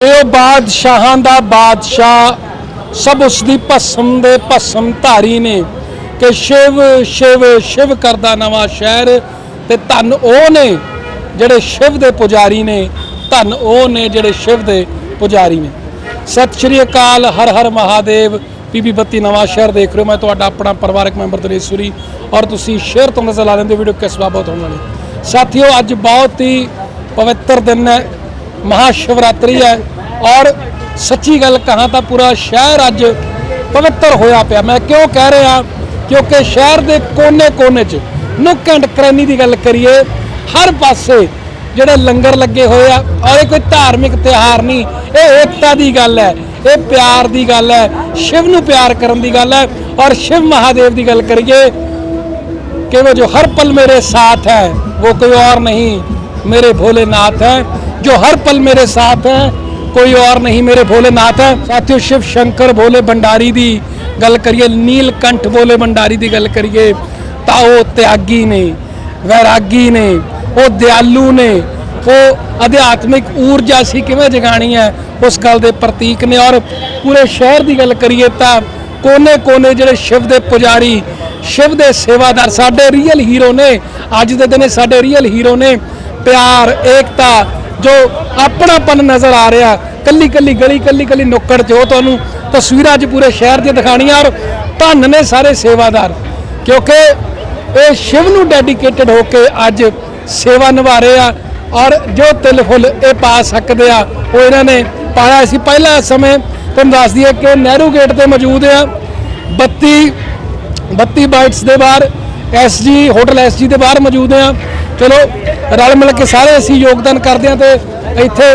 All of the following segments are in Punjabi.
ਇਹ ਬਾਦਸ਼ਾਹਾਂ ਦਾ ਬਾਦਸ਼ਾਹ, ਸਭ ਉਸ ਦੀ ਭਸਮ ਦੇ ਭਸਮ ਧਾਰੀ ਨੇ ਕਿ ਸ਼ਿਵ ਸ਼ਿਵ ਸ਼ਿਵ ਕਰਦਾ ਨਵਾਂ ਸ਼ਹਿਰ ਤੇ ਧੰਨ ਉਹ ਨੇ ਜਿਹੜੇ ਸ਼ਿਵ ਦੇ ਪੁਜਾਰੀ ਨੇ, ਧੰਨ ਉਹ ਨੇ ਜਿਹੜੇ ਸ਼ਿਵ ਦੇ ਪੁਜਾਰੀ ਨੇ। ਸਤਿ ਸ਼੍ਰੀ ਅਕਾਲ, ਹਰ ਹਰ ਮਹਾਦੇਵ, ਪੀਪੀ ਬੱਤੀ ਨਵਾਂ ਸ਼ਹਿਰ ਦੇਖ ਰਹੇ ਹੋ। ਮੈਂ ਤੁਹਾਡਾ ਆਪਣਾ ਪਰਿਵਾਰਕ ਮੈਂਬਰ ਦਰੇਸ਼ੂਰੀ ਔਰ ਤੁਸੀਂ ਸ਼ੇਅਰ ਤੋਂ ਨਜ਼ਰ ਲਾ ਲੈਂਦੇ ਵੀਡੀਓ ਕਿਸ ਬਾਬਤ ਹੋਣ ਵਾਲੀ ਸਾਥੀਓ, ਅੱਜ ਬਹੁਤ ਹੀ ਪਵਿੱਤਰ ਦਿਨ ਹੈ। ਮਹਾ ਸ਼ਿਵਰਾਤਰੀ ਹੈ ਔਰ ਸੱਚੀ ਗੱਲ ਕਹਾਂ ਤਾਂ ਪੂਰਾ ਸ਼ਹਿਰ ਅੱਜ ਪਵਿੱਤਰ ਹੋਇਆ ਪਿਆ। ਮੈਂ ਕਿਉਂ ਕਹਿ ਰਿਹਾ? ਕਿਉਂਕਿ ਸ਼ਹਿਰ ਦੇ ਕੋਨੇ-ਕੋਨੇ 'ਚ ਨੁੱਕ ਐਂਡ ਕਰਨੀ ਦੀ ਗੱਲ ਕਰੀਏ, ਹਰ ਪਾਸੇ ਜਿਹੜੇ ਲੰਗਰ ਲੱਗੇ ਹੋਏ ਆ, ਔਰ ਇਹ ਕੋਈ ਧਾਰਮਿਕ ਤਿਹਾਰ ਨਹੀਂ, ਇਹ ਏਕਤਾ ਦੀ ਗੱਲ ਹੈ, ਇਹ ਪਿਆਰ ਦੀ ਗੱਲ ਹੈ, ਸ਼ਿਵ ਨੂੰ ਪਿਆਰ ਕਰਨ ਦੀ ਗੱਲ ਹੈ, ਔਰ ਸ਼ਿਵ ਮਹਾਦੇਵ ਦੀ ਗੱਲ ਕਰੀਏ ਕਿ ਉਹ ਜੋ ਹਰ ਪਲ ਮੇਰੇ ਸਾਥ ਹੈ, ਉਹ ਕੋਈ ਔਰ ਨਹੀਂ, ਮੇਰੇ ਭੋਲੇ ਨਾਥ ਹੈ। जो हर पल मेरे साथ है कोई और नहीं मेरे भोलेनाथ है साथियों शिव शंकर भोले भंडारी ਦੀ ਗੱਲ ਕਰੀਏ ਨੀਲਕੰਠ ਭੋਲੇ ਭੰਡਾਰੀ ਦੀ ਗੱਲ ਕਰੀਏ ਤਾਂ ਉਹ ਤਿਆਗੀ ਨੇ ਵੈਰਾਗੀ ਨੇ ਉਹ ਦਿਆਲੂ ਨੇ ਉਹ ਅਧਿਆਤਮਿਕ ਊਰਜਾ ਸੀ ਕਿਵੇਂ ਜਗਾਣੀ ਹੈ ਉਸ ਗੱਲ ਦੇ ਪ੍ਰਤੀਕ ਨੇ ਔਰ ਪੂਰੇ ਸ਼ਹਿਰ ਦੀ ਗੱਲ ਕਰੀਏ ਤਾਂ ਕੋਨੇ-ਕੋਨੇ ਜਿਹੜੇ ਸ਼ਿਵ ਦੇ ਪੁਜਾਰੀ ਸ਼ਿਵ ਦੇ ਸੇਵਾਦਾਰ ਸਾਡੇ ਰੀਅਲ ਹੀਰੋ ਨੇ ਅੱਜ ਦੇ ਦਿਨ ਇਹ ਸਾਡੇ ਰੀਅਲ ਹੀਰੋ ਨੇ ਪਿਆਰ ਏਕਤਾ ਜੋ ਆਪਣਾਪਨ ਨਜ਼ਰ ਆ ਰਿਹਾ, ਕੱਲੀ ਕੱਲੀ ਗਲੀ, ਕੱਲੀ ਕੱਲੀ ਨੁੱਕੜ 'ਚ ਉਹ ਤੁਹਾਨੂੰ ਤਸਵੀਰਾਂ ਅੱਜ ਪੂਰੇ ਸ਼ਹਿਰ 'ਦੀਆਂ ਦਿਖਾਣੀਆਂ ਔਰ ਧੰਨ ਨੇ ਸਾਰੇ ਸੇਵਾਦਾਰ, ਕਿਉਂਕਿ ਇਹ ਸ਼ਿਵ ਨੂੰ ਡੈਡੀਕੇਟਡ ਹੋ ਕੇ ਅੱਜ ਸੇਵਾ ਨਿਭਾ ਰਹੇ ਆ ਔਰ ਜੋ ਤਿਲ ਫੁੱਲ ਇਹ ਪਾ ਸਕਦੇ ਆ, ਉਹ ਇਹਨਾਂ ਨੇ ਪਾਇਆ ਸੀ। ਪਹਿਲਾ ਸਮੇਂ ਤੁਹਾਨੂੰ ਦੱਸ ਦਈਏ ਕਿ ਨਹਿਰੂ ਗੇਟ ਤੇ ਮੌਜੂਦ ਆ। 32 32 ਬਾਈਟਸ ਦੇ ਬਾਹਰ ਐਸਜੀ ਹੋਟਲ ਐਸਜੀ ਦੇ ਬਾਹਰ ਮੌਜੂਦ ਆ। ਚਲੋ, ਰਲ ਮਿਲ ਕੇ ਸਾਰੇ ਅਸੀਂ ਯੋਗਦਾਨ ਕਰਦੇ ਆ ਤੇ ਇੱਥੇ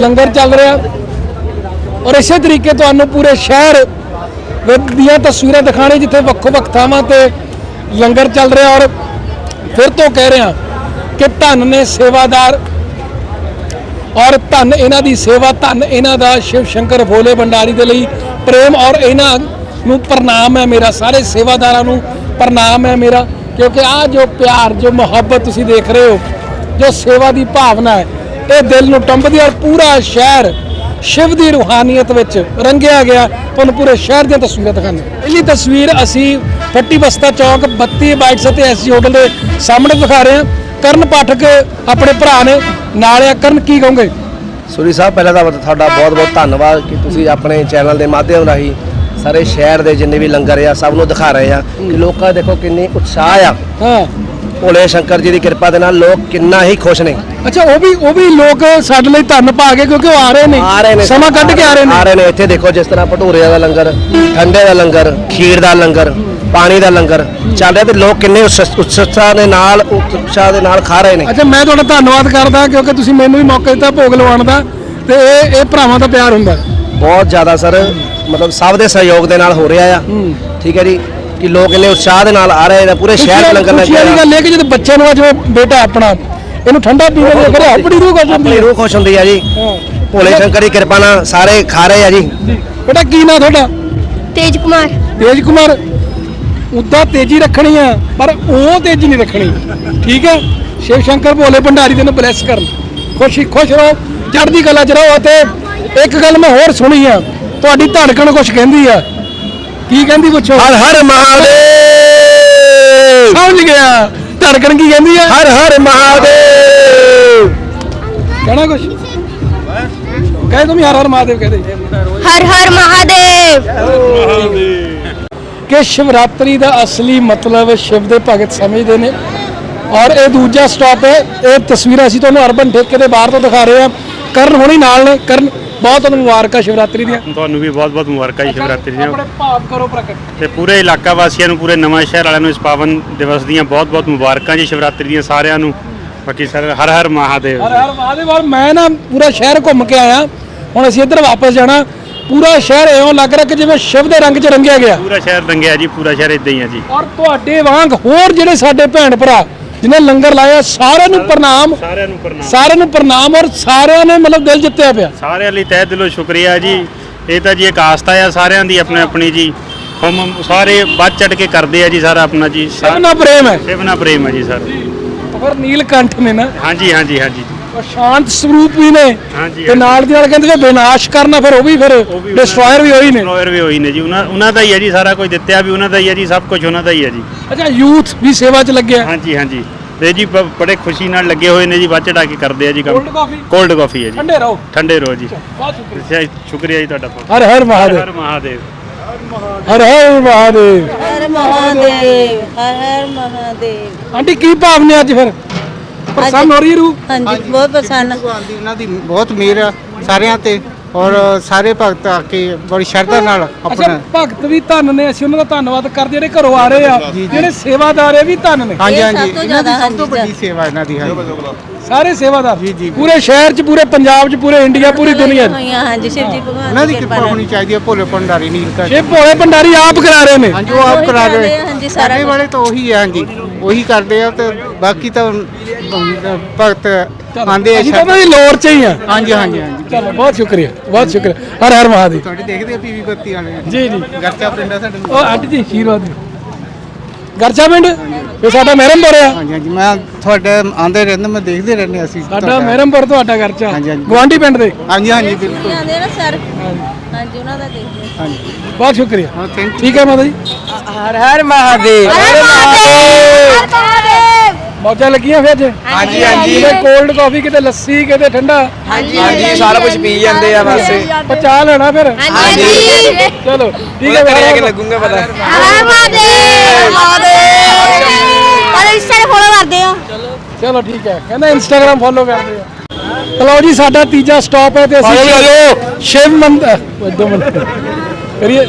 ਲੰਗਰ ਚੱਲ ਰਿਹਾ। ਔਰ ਇਸੇ ਤਰੀਕੇ ਤੁਹਾਨੂੰ ਪੂਰੇ ਸ਼ਹਿਰ ਦੀਆਂ ਤਸਵੀਰਾਂ ਦਿਖਾਣੇ ਜਿੱਥੇ ਵੱਖੋ ਵੱਖ ਥਾਵਾਂ ਤੇ ਲੰਗਰ ਚੱਲ ਰਿਹਾ। ਔਰ ਫਿਰ ਤੋਂ ਕਹਿ ਰਿਹਾ ਕਿ ਧੰਨ ਨੇ ਸੇਵਾਦਾਰ, ਔਰ ਧੰਨ ਇਹਨਾਂ ਦੀ ਸੇਵਾ, ਧੰਨ ਇਹਨਾਂ ਦਾ ਸ਼ਿਵ ਸ਼ੰਕਰ ਭੋਲੇ ਭੰਡਾਰੀ ਦੇ ਲਈ ਪ੍ਰੇਮ, ਔਰ ਇਹਨਾਂ ਨੂੰ ਪ੍ਰਣਾਮ ਹੈ ਮੇਰਾ। ਸਾਰੇ ਸੇਵਾਦਾਰਾਂ ਨੂੰ ਪ੍ਰਣਾਮ ਹੈ ਮੇਰਾ। ਕਿਉਂਕਿ ਆ ਜੋ ਪਿਆਰ, ਜੋ ਮੁਹੱਬਤ ਤੁਸੀਂ ਦੇਖ ਰਹੇ ਹੋ, ਜੋ ਸੇਵਾ ਦੀ ਭਾਵਨਾ ਹੈ, ਇਹ ਦਿਲ ਨੂੰ ਟੰਬਦੀ ਔਰ ਪੂਰਾ ਸ਼ਹਿਰ ਸ਼ਿਵ ਦੀ ਰੂਹਾਨੀਅਤ ਵਿੱਚ ਰੰਗਿਆ ਗਿਆ। ਤੁਹਾਨੂੰ ਪੂਰੇ ਸ਼ਹਿਰ ਦੀਆਂ ਤਸਵੀਰਾਂ ਦਿਖਾਉਂਦੇ ਪਹਿਲੀ ਤਸਵੀਰ ਅਸੀਂ ਫੱਟੀ ਬਸਤਾ ਚੌਕ 32 ਬਾਈਟਸ ਅਤੇ ਐਸਜੀ ਹੋਟਲ ਦੇ ਸਾਹਮਣੇ ਦਿਖਾ ਰਹੇ ਹਾਂ। ਕਰਨ ਪਾਠਕ ਆਪਣੇ ਭਰਾ ਨੇ ਨਾਲ ਆ। ਕਰਨ, ਕੀ ਕਹੋਗੇ? ਸੂਰੀ ਸਾਹਿਬ, ਪਹਿਲਾਂ ਤਾਂ ਤੁਹਾਡਾ ਬਹੁਤ ਬਹੁਤ ਧੰਨਵਾਦ ਕਿ ਤੁਸੀਂ ਆਪਣੇ ਚੈਨਲ ਦੇ ਮਾਧਿਅਮ ਰਾਹੀਂ ਸਾਰੇ ਸ਼ਹਿਰ ਦੇ ਜਿੰਨੇ ਵੀ ਲੰਗਰ ਆ ਸਭ ਨੂੰ ਦਿਖਾ ਰਹੇ ਆ ਕਿ ਲੋਕਾਂ ਦੇਖੋ ਕਿੰਨੀ ਉਤਸ਼ਾਹ ਆ। ਹਾਂ। ਭੋਲੇ ਸ਼ੰਕਰ ਜੀ ਦੀ ਕਿਰਪਾ ਦੇ ਨਾਲ ਲੋਕ ਕਿੰਨਾ ਹੀ ਖੁਸ਼ ਨੇ। ਅੱਛਾ ਉਹ ਵੀ ਉਹ ਵੀ ਲੋਕ ਸਾਡੇ ਲਈ ਧੰਨ ਪਾ ਕੇ ਕਿਉਂਕਿ ਉਹ ਆ ਰਹੇ ਨੇ। ਆ ਰਹੇ ਨੇ। ਸਮਾਂ ਕੱਢ ਕੇ ਆ ਰਹੇ ਆ ਨੇ ਰਹੇ ਨੇ। ਇੱਥੇ ਦੇਖੋ ਜਿਸ ਤਰ੍ਹਾਂ ਭਟੂਰੇ ਦਾ ਲੰਗਰ ਠੰਡੇ ਦਾ ਲੰਗਰ ਖੀਰ ਦਾ ਲੰਗਰ ਪਾਣੀ ਦਾ ਲੰਗਰ ਚੱਲ ਰਿਹਾ ਤੇ ਲੋਕ ਕਿੰਨੇ ਉਤਸ- ਉਤਸ਼ਾਹ ਦੇ ਨਾਲ ਉਤਸ਼ਾਹ ਦੇ ਨਾਲ ਖਾ ਰਹੇ ਨੇ। ਅੱਛਾ ਮੈਂ ਤੁਹਾਡਾ ਧੰਨਵਾਦ ਕਰਦਾ ਕਿਉਂਕਿ ਤੁਸੀਂ ਮੈਨੂੰ ਵੀ ਮੌਕਾ ਦਿੱਤਾ ਭੋਗ ਲਵਾਉਣ ਦਾ ਤੇ ਇਹ ਇਹ ਭਰਾਵਾਂ ਦਾ ਪਿਆਰ ਹੁੰਦਾ। ਬਹੁਤ ਜ਼ਿਆਦਾ ਸਰ ਮਤਲਬ ਸਭ ਦੇ ਸਹਿਯੋਗ ਦੇ ਨਾਲ ਹੋ ਰਿਹਾ ਆ। ਠੀਕ ਹੈ ਜੀ ਕਿ ਲੋਕ ਇੰਨੇ ਉਤਸ਼ਾਹ ਦੇ ਨਾਲ ਆ ਰਹੇ ਨੇ ਪੂਰੇ ਸ਼ਹਿਰ 'ਚ ਲੰਗਰ ਖੁਸ਼ੀ ਵਾਲੀ ਲੱਗਿਆ ਗੱਲ ਇਹ ਕਿ ਜਦੋਂ ਬੱਚੇ ਨੂੰ ਅੱਜ ਬੇਟਾ ਆਪਣਾ ਇਹਨੂੰ ਠੰਡਾ ਪੀਣ ਦੇ ਕਰੇ ਆਪਣੀ ਰੂਹ ਕੁਝ ਹੁੰਦੀ ਹੈ। ਰੂਹ ਖੁਸ਼ ਹੁੰਦੀ ਆ ਜੀ। ਭੋਲੇ ਸ਼ੰਕਰ ਦੀ ਕਿਰਪਾ ਨਾਲ ਸਾਰੇ ਖਾ ਰਹੇ ਆ ਜੀ। ਬੇਟਾ ਕੀ ਨਾਂ ਤੁਹਾਡਾ? ਤੇਜ ਕੁਮਾਰ। ਤੇਜ ਕੁਮਾਰ ਉਦਾਂ ਤੇਜ਼ੀ ਰੱਖਣੀ ਆ ਪਰ ਉਹ ਤੇਜ਼ੀ ਨਹੀਂ ਰੱਖਣੀ। ਠੀਕ ਹੈ? ਸ਼ਿਵ ਸ਼ੰਕਰ ਭੋਲੇ ਭੰਡਾਰੀ ਤੈਨੂੰ ਬਲੈਸ ਕਰਨ। ਖੁਸ਼ੀ ਖੁਸ਼ ਰਹੋ ਚੜ੍ਹਦੀ ਕਲਾ ਚ ਰਹੋ ਅਤੇ ਇੱਕ ਗੱਲ ਮੈਂ ਹੋਰ ਸੁਣੀ ਆ ਤੁਹਾਡੀ ਧੜਕਣ ਕੁਝ ਕਹਿੰਦੀ ਆ। ਕੀ ਕਹਿੰਦੀ ਪੁੱਛੋ? ਹਰ ਹਰ ਮਹਾਦੇਵ। ਸਮਝ ਗਿਆ। ਧੜਕਣ ਕੀ ਕਹਿੰਦੀ ਆ? ਹਰ ਹਰ ਮਹਾਦੇਵ। ਕਹਿਣਾ ਕੁਝ ਕਹੇ ਤੁਮ ਹਰ ਹਰ ਮਹਾਦੇਵ ਕਹਦੇ ਹਰ ਹਰ ਮਹਾਦੇਵ। ਕਿ ਸ਼ਿਵਰਾਤਰੀ ਦਾ ਅਸਲੀ ਮਤਲਬ ਸ਼ਿਵ ਦੇ ਭਗਤ ਸਮਝਦੇ ਨੇ। ਔਰ ਇਹ ਦੂਜਾ ਸਟਾਪ ਹੈ। ਇਹ ਤਸਵੀਰਾਂ ਅਸੀਂ ਤੁਹਾਨੂੰ ਅਰਬਨ ਠੇਕੇ ਦੇ ਬਾਹਰ ਤੋਂ ਦਿਖਾ ਰਹੇ ਹਾਂ। ਕਰਨ ਹੋਣੀ ਨਾਲ ਨੇ। ਕਰਨ ਬਹੁਤ ਤੁਹਾਨੂੰ ਮੁਬਾਰਕਾਂ ਸ਼ਿਵਰਾਤਰੀ ਦੀਆਂ। ਤੁਹਾਨੂੰ ਵੀ ਬਹੁਤ ਬਹੁਤ ਮੁਬਾਰਕਾਂ ਜੀ ਸ਼ਿਵਰਾਤਰੀ ਦੀਆਂ। ਆਪਣੇ ਭਾਵ ਕਰੋ ਪ੍ਰਗਟ। ਤੇ ਪੂਰੇ ਇਲਾਕਾ ਵਾਸੀਆਂ ਨੂੰ ਪੂਰੇ ਨਵਾਂ ਸ਼ਹਿਰ ਵਾਲਿਆਂ ਨੂੰ ਇਸ ਪਾਵਨ ਦਿਵਸ ਦੀਆਂ ਬਹੁਤ ਬਹੁਤ ਮੁਬਾਰਕਾਂ ਜੀ ਸ਼ਿਵਰਾਤਰੀ ਦੀਆਂ ਸਾਰਿਆਂ ਨੂੰ। ਬਾਕੀ ਸਰ ਹਰ ਹਰ ਮਹਾਦੇਵ। ਹਰ ਹਰ ਮਹਾਦੇਵ ਔਰ ਮੈਂ ਨਾ ਪੂਰਾ ਸ਼ਹਿਰ ਘੁੰਮ ਕੇ ਆਇਆ। ਹੁਣ ਅਸੀਂ ਇੱਧਰ ਵਾਪਸ ਜਾਣਾ। ਪੂਰਾ ਸ਼ਹਿਰ ਐਵੇਂ ਲੱਗ ਰਿਹਾ ਕਿ ਜਿਵੇਂ ਸ਼ਿਵ ਦੇ ਰੰਗ 'ਚ ਰੰਗਿਆ ਗਿਆ। ਪੂਰਾ ਸ਼ਹਿਰ ਰੰਗਿਆ ਜੀ ਪੂਰਾ ਸ਼ਹਿਰ ਇਦਾਂ ਹੀ ਆ ਜੀ। ਔਰ ਤੁਹਾਡੇ ਵਾਂਗ ਹੋਰ ਜਿਹੜੇ ਸਾਡੇ ਭੈਣ ਭਰਾ ਜਿਨ੍ਹਾਂ ਲੰਗਰ ਲਾਇਆ ਸਾਰਿਆਂ ਨੂੰ ਪ੍ਰਣਾਮ। ਸਾਰਿਆਂ ਨੂੰ ਪ੍ਰਣਾਮ। ਸਾਰਿਆਂ ਨੂੰ ਪ੍ਰਣਾਮ ਔਰ ਸਾਰਿਆਂ ਨੇ ਮਤਲਬ ਦਿਲ ਜਿੱਤਿਆ ਪਿਆ। ਸਾਰਿਆਂ ਲਈ ਤਹਿ ਦਿਲੋਂ ਸ਼ੁਕਰੀਆ ਜੀ। ਇਹ ਤਾਂ ਜੀ ਇੱਕ ਆਸਥਾ ਆ ਸਾਰਿਆਂ ਦੀ ਆਪਣੇ ਆਪਣੀ ਜੀ। ਹਮ ਸਾਰੇ ਵੱਧ ਚੜ ਕੇ ਕਰਦੇ ਆ ਜੀ ਸਾਰਾ ਆਪਣਾ ਜੀ। ਸਭ ਨਾਲ ਪ੍ਰੇਮ ਹੈ। ਸੇਵਨਾ ਪ੍ਰੇਮ ਹੈ ਜੀ ਸਰ। ਪਰ ਨੀਲਕੰਠ ਨੇ ਨਾ ਹਾਂਜੀ ਹਾਂਜੀ ਹਾਂਜੀ। ਸ਼ਾਂਤ ਸਰੂਪ ਵੀ ਨੇ ਹਾਂਜੀ, ਤੇ ਨਾਲ ਦੀ ਨਾਲ ਕਹਿੰਦੇ ਜੇ ਵਿਨਾਸ਼ ਕਰਨਾ ਫਿਰ ਉਹ ਵੀ ਫਿਰ ਡਿਸਟਰੋਇਰ ਵੀ ਹੋਈ ਨੇ। ਡਿਸਟਰੋਇਰ ਵੀ ਹੋਈ ਨੇ ਜੀ। ਉਹਨਾਂ ਉਹਨਾਂ ਦਾ ਹੀ ਹੈ ਜੀ ਸਾਰਾ ਕੁਝ ਦਿੱਤਿਆ ਵੀ ਉਹਨਾਂ ਦਾ ਹੀ ਹੈ ਜੀ ਸਭ ਕੁਝ ਉਹਨਾਂ ਦਾ ਹੀ ਹੈ ਜੀ। ਅੱਛਾ ਯੂਥ ਵੀ ਸੇਵਾ 'ਚ ਲੱਗਿਆ। ਹਾਂਜੀ ਹਾਂਜੀ। ਤੇ ਜੀ ਬ- ਬੜੇ ਖੁਸ਼ੀ ਨਾਲ ਲੱਗੇ ਹੋਏ ਨੇ ਜੀ ਵੱਧ ਚੜਾ ਕੇ ਕਰਦੇ ਆ ਜੀ ਕੰਮ। Cold coffee? ਕੋਲਡ ਕਾਫੀ ਹੈ ਜੀ। ਠੰਡੇ ਰਹੋ। ਠੰਡੇ ਰੋ ਜੀ। ਬਹੁਤ ਸ਼ੁਕਰੀਆ। ਅੱਛਾ, ਸ਼ੁਕਰੀਆ ਜੀ ਤੁਹਾਡਾ ਬਹੁਤ। ਹਰ ਹਰ ਮਹਾਦੇਵ। ਹਰ ਮਹਾਦੇਵ। ਹਰ ਹਰ ਮਹਾਦੇਵ। ਹਰ ਮਹਾਦੇਵ ਹਰ ਹਰ ਮਹਾਦੇਵ। ਆਂਟੀ ਕੀ ਭਾਵਨੇ ਅੱਜ ਫਿਰ? ਪ੍ਰਸੰਨ ਹੋ ਰਹੀ ਰੂ ਹਾਂਜੀ ਬਹੁਤ ਪ੍ਰਸੰਨ ਭਗਵਾਨ ਦੀ ਉਹਨਾਂ ਦੀ ਬਹੁਤ ਮਿਹਰ ਆ ਸਾਰਿਆਂ ਤੇ ਔਰ ਸਾਰੇ ਭਗਤ ਆ ਕੇ ਬੜੀ ਸ਼ਰਧਾ ਨਾਲ ਅੱਛਾ ਆਪਣਾ ਭਗਤ ਵੀ ਧੰਨ ਨੇ ਅਸੀਂ ਉਹਨਾਂ ਦਾ ਧੰਨਵਾਦ ਕਰਦੇ ਜਿਹੜੇ ਘਰੋਂ ਆ ਰਹੇ ਆ ਜਿਹੜੇ ਸੇਵਾਦਾਰ ਇਹ ਵੀ ਧੰਨ ਨੇ। ਹਾਂਜੀ ਇਹ ਹਾਂਜੀ। ਸਭ ਤੋਂ ਇਹਨਾਂ ਦੀ ਜ਼ਿਆਦਾ ਸਭ ਤੋਂ ਹਾਂਜੀ, ਵੱਡੀ ਸੇਵਾ ਇਹਨਾਂ ਦੀ ਹੈ ਸਾਰੇ ਸੇਵਾਦਾਰ। ਜੀ, ਜੀ। ਪੂਰੇ ਸ਼ਹਿਰ 'ਚ ਪੂਰੇ ਪੰਜਾਬ 'ਚ ਪੂਰੇ ਇੰਡੀਆ ਪੂਰੀ ਦੁਨੀਆ 'ਚ। ਹੋਈਆਂ ਹਾਂਜੀ ਸ਼ਿਵ ਜੀ ਭਗਵਾਨ ਉਹਨਾਂ ਦੀ ਕਿਰਪਾ ਹੋਣੀ ਚਾਹੀਦੀ ਹੈ ਭੋਲੇ ਭੰਡਾਰੀ ਨੀਲ ਕਾ ਇਹ ਭੋਲੇ ਭੰਡਾਰੀ ਆਪ ਕਰਾ ਰਹੇ ਨੇ। ਹਾਂਜੀ ਉਹ ਆਪ ਉਹੀ ਕਰਾ ਕਰਦੇ ਰਹੇ। ਆ, ਹਾਂਜੀ, ਸਾਰਾ ਸਾਡੇ ਕੁਛ। ਵਾਲੇ ਤਾਂ ਉਹੀ ਹੈ ਹਾਂਜੀ। ਉਹੀ ਕਰਦੇ ਆ ਤੇ ਬਾਕੀ ਤਾਂ ਭਗਤ ਆਂਦੇ ਆ ਅਸੀਂ ਤਾਂ ਸ਼ਰਧਾ- ਉਹਨਾਂ ਦੀ ਲੋੜ 'ਚ ਹੀ ਆ। ਹਾਂਜੀ ਹਾਂਜੀ ਹਾਂਜੀ। ਚਲੋ ਬਹੁਤ ਸ਼ੁਕਰੀਆ ਬਹੁਤ ਸ਼ੁਕਰੀਆ। ਹਰ ਹਰ ਮਹਾਦੇਵ। ਤੁਹਾਡੇ ਦੇਖਦੇ ਆ ਪੀਵੀ ਬੱਤੀ ਵਾਲੇ। ਜੀ ਜੀ। ਗਰਚਾ ਪਿੰਡ ਆ ਸਾਡੇ ਉਹ ਆਂਟੀ ਜੀ ਆਸ਼ੀਰਵਾਦ ਦਿਓ ਗਰਚਾ ਪਿੰਡ? ਇਹ ਸਾਡਾ ਮਹਿਰਮਪੁਰ ਆ। ਹਾਂਜੀ ਹਾਂਜੀ ਮੈਂ ਤੁਹਾਡੇ ਆਂਦੇ ਰਹਿੰਦੇ ਮੈਂ ਦੇਖਦੇ ਰਹਿੰਦੇ ਅਸੀਂ ਸਾਡਾ। ਮਹਿਰਮਪੁਰ ਤੁਹਾਡਾ ਗਰਚਾ ਹਾਂਜੀ, ਹਾਂਜੀ। ਗਵਾਂਢੀ ਪਿੰਡ ਦੇ। ਹਾਂਜੀ ਹਾਂਜੀ ਬਿਲਕੁਲ। ਆਂਦੇ ਨਾ ਸਰ? ਹਾਂਜੀ। ਉਹਨਾਂ ਦਾ ਦੇਖਦੇ। ਹਾਂਜੀ। ਬਹੁਤ ਸ਼ੁਕਰੀਆ। ਹਾਂ ਥੈਂਕ ਯੂ ਠੀਕ ਹੈ ਮਾਤਾ ਜੀ? ਹਰ ਹਰ ਮਹਾਦੇਵ ਹਰ ਮਹਾਦੇਵ। ਮੌਜਾਂ ਲੱਗੀਆਂ ਫਿਰ ਅੱਜ? ਹਾਂਜੀ, ਹਾਂਜੀ। ਕਿਤੇ ਕੋਲਡ ਕਾਫੀ ਕਿਤੇ ਲੱਸੀ ਕਿਤੇ ਠੰਡਾ? ਹਾਂਜੀ ਸਾਰਾ ਕੁਝ ਪੀ ਜਾਂਦੇ ਆ ਬਸ। ਪਚਾ ਲੈਣਾ ਫਿਰ? ਹਾਂਜੀ। ਚਲੋ ਠੀਕ ਹੈ ਫਿਰ ਲੱਗੂਗਾ ਪਤਾ। ਹਰ ਮਹਾਦੇਵ ਮਹਾਦੇਵ ਪਰ ਇੰਸਟਾ ਫੋਲੋ ਕਰਦੇ ਹੋ ਚਲੋ ਠੀਕ ਹੈ। ਕਹਿੰਦਾ ਇੰਸਟਾਗ੍ਰam ਫੋਲੋ ਕਰਦੇ ਆ। ਚਲੋ ਜੀ ਸਾਡਾ ਤੀਜਾ ਸਟਾਪ ਹੈ ਤੇ ਅਸੀਂ ਸ਼ਿਵ ਮੰਦਰ ਦੋ ਮਿੰਟ। ਕਰੀਏ।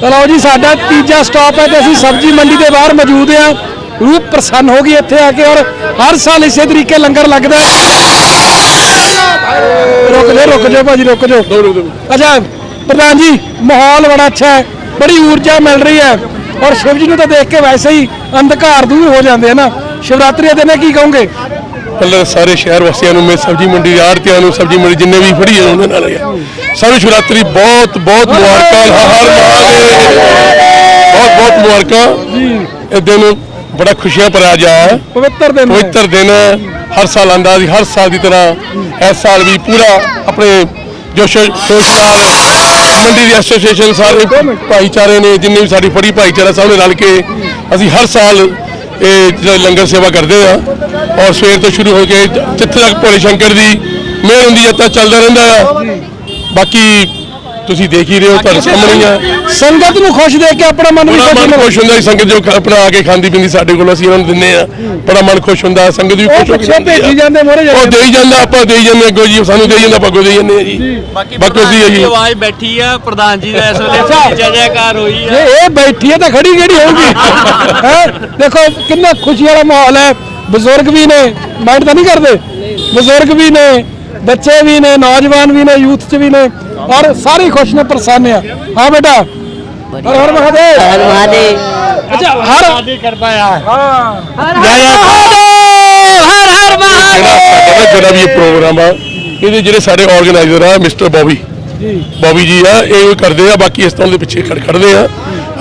ਚਲੋ ਜੀ ਸਾਡਾ ਤੀਜਾ ਸਟਾਪ ਹੈ ਤੇ ਅਸੀਂ ਸਬਜ਼ੀ ਮੰਡੀ ਦੇ ਬਾਹਰ ਮੌਜੂਦ ਆ ਰੂਹ ਪ੍ਰਸੰਨ ਹੋ ਗਈ ਇੱਥੇ ਆ ਕੇ ਔਰ ਹਰ ਸਾਲ ਇਸੇ ਤਰੀਕੇ ਲੰਗਰ ਲੱਗਦਾ ਹੈ। ਰੁਕ ਜਾ ਰੁਕ ਜਾ ਭਾਜੀ ਰੁਕ ਜਾ ਅੱਛਾ ਪ੍ਰਧਾਨ ਜੀ ਮਾਹੌਲ ਬੜਾ ਅੱਛਾ ਹੈ ਬੜੀ ਊਰਜਾ ਮਿਲ ਰਹੀ ਹੈ। ਔਰ ਸ਼ਿਵ ਜੀ ਨੂੰ ਤਾਂ ਦੇਖ ਕੇ ਵੈਸੇ ਹੀ ਅੰਧਕਾਰ ਦੂਰ ਹੋ ਜਾਂਦੇ ਹਨ ਸ਼ਿਵਰਾਤਰੀ ਦੇ ਦਿਨ ਕੀ ਕਹੋਗੇ? ਪਹਿਲਾਂ ਸਾਰੇ ਸ਼ਹਿਰ ਵਾਸੀਆਂ ਨੂੰ ਮੈਂ ਸਬਜ਼ੀ ਮੰਡੀ ਦੇ ਆੜਤੀਆਂ ਨੂੰ ਸਬਜ਼ੀ ਮੰਡੀ ਜਿੰਨੇ ਵੀ ਫੜੀ ਹੈ ਉਹਨਾਂ ਨਾਲ ਹੈ ਸਾਨੂੰ ਸ਼ਿਵਰਾਤਰੀ ਬਹੁਤ ਬਹੁਤ ਮੁਬਾਰਕਾਂ ਹਰ ਮਹਾਦੇਵ ਬਹੁਤ ਬਹੁਤ ਮੁਬਾਰਕਾਂ। ਜੀ। ਇਹ ਦਿਨ ਬੜਾ ਖੁਸ਼ੀਆਂ ਭਰਿਆ ਜਾ ਹੈ ਪਵਿੱਤਰ ਦਿਨ ਹੈ। ਪਵਿੱਤਰ ਦਿਨ ਹੈ। ਹਰ ਸਾਲ ਆਂਦਾ ਸੀ ਹਰ ਸਾਲ ਦੀ ਤਰ੍ਹਾਂ ਇਸ ਸਾਲ ਵੀ ਪੂਰਾ ਆਪਣੇ ਜੋਸ਼ ਜੋਸ਼ ਨਾਲ ਮੰਡੀ ਦੀ ਐਸੋਸੀਏਸ਼ਨ ਸਾਰੇ ਭਾਈਚਾਰੇ ਨੇ ਜਿੰਨੇ ਵੀ ਸਾਡੀ ਫੜੀ ਭਾਈਚਾਰਾ ਸਭ ਨੇ ਰਲ ਕੇ ਅਸੀਂ ਹਰ ਸਾਲ ਇਹ ਜਿਹੜਾ ਲੰਗਰ ਸੇਵਾ ਕਰਦੇ ਆ ਔਰ ਸਵੇਰ ਤੋਂ ਸ਼ੁਰੂ ਹੋ ਕੇ ਜਿੱਥੇ ਤੱਕ ਭੋਲੇ ਸ਼ੰਕਰ ਦੀ ਮਿਹਰ ਹੁੰਦੀ ਹੈ ਤਾਂ ਚੱਲਦਾ ਰਹਿੰਦਾ ਆ ਬਾਕੀ ਤੁਸੀਂ ਦੇਖ ਹੀ ਰਹੇ ਹੋ ਤੁਹਾਡੇ ਸਾਹਮਣੇ ਹੀ ਆ। ਸੰਗਤ ਨੂੰ ਖੁਸ਼ ਦੇਖ ਕੇ ਆਪਣਾ ਮਨ ਵੀ ਬੜਾ ਖੁਸ਼ ਮਨ ਹੁੰਦਾ ਖੁਸ਼ ਹੁੰਦਾ ਹੈ ਸੰਗਤ ਜੋ ਆਪਣਾ ਆ ਕੇ ਖਾਂਦੀ ਪੀਂਦੀ ਸਾਡੇ ਕੋਲ ਅਸੀਂ ਉਹਨਾਂ ਨੂੰ ਦਿੰਦੇ ਆ ਬੜਾ ਮਨ ਖੁਸ਼ ਹੁੰਦਾ ਸੰਗਤ ਵੀ ਖੁਸ਼ ਹੋ ਕੇ ਜਾਂਦੀ ਆ। ਭੇਜੀ ਜਾਂਦੇ ਮੋਰੇ ਉਹ ਦੇਈ ਜਾਂਦਾ ਆਪਾਂ ਦੇਈ ਜਾਂਦੇ ਅੱਗੋਂ ਜੀ ਸਾਨੂੰ ਦੇਈ ਜਾਂਦਾ ਆਪਾਂ ਅੱਗੋਂ ਦੇਈ ਜਾਂਦੇ ਆ ਜੀ। ਬਾਕੀ ਬਾਕੀ ਅਸੀਂ ਪ੍ਰਧਾਨ ਇਹੀ- ਦੀ ਆਵਾਜ਼ ਬੈਠੀ ਆ ਪ੍ਰਧਾਨ ਜੀ ਦਾ ਇਸ ਵੇਲੇ ਜੈ ਜੈਕਾਰ ਹੋਈ ਜੇ ਆ ਇਹ ਬੈਠੀ ਹੈ ਤਾਂ ਖੜੀ ਕਿਹੜੀ ਹੋਊਗੀ? ਹੈ? ਦੇਖੋ ਕਿੰਨਾ ਖੁਸ਼ੀ ਵਾਲਾ ਮਾਹੌਲ ਹੈ। ਬਜ਼ੁਰਗ ਵੀ ਨੇ ਮਾਈਂਡ ਤਾਂ ਨਹੀਂ ਕਰਦੇ? ਬਜ਼ੁਰਗ ਵੀ ਨੇ ਬੱਚੇ ਵੀ ਨੇ ਨੌਜਵਾਨ ਵੀ ਨੇ ਯੂਥ ਚ ਵੀ ਨੇ ਔਰ ਸਾਰੇ ਖੁਸ਼ ਨੇ ਪ੍ਰਸੰਨ ਆ। ਹਾਂ ਬੇਟਾ ਹਰ ਹਰ ਮਹਾਦੇਵ। ਹਰ ਮਹਾਦੇਵ। ਅੱਛਾ ਹਰ ਆਦੀ ਕਿਰਪਾ ਆ ਹਰ ਮਹਾਦੇਵ ਹਰ ਹਰ ਨਾ ਜਿਹੜਾ ਵੀ ਇਹ ਪ੍ਰੋਗਰਾਮ ਆ ਇਹਦੇ ਜਿਹੜੇ ਸਾਡੇ ਆਰਗੇਨਾਈਜ਼ਰ ਆ ਮਿਸਟਰ ਬੌਬੀ। ਜੀ। ਬੌਬੀ ਜੀ ਆ ਇਹ ਉਹ ਕਰਦੇ ਆ ਬਾਕੀ ਇਸ ਤਰ੍ਹਾਂ ਦੇ ਪਿੱਛੇ ਖੜ ਖੜਦੇ ਆ।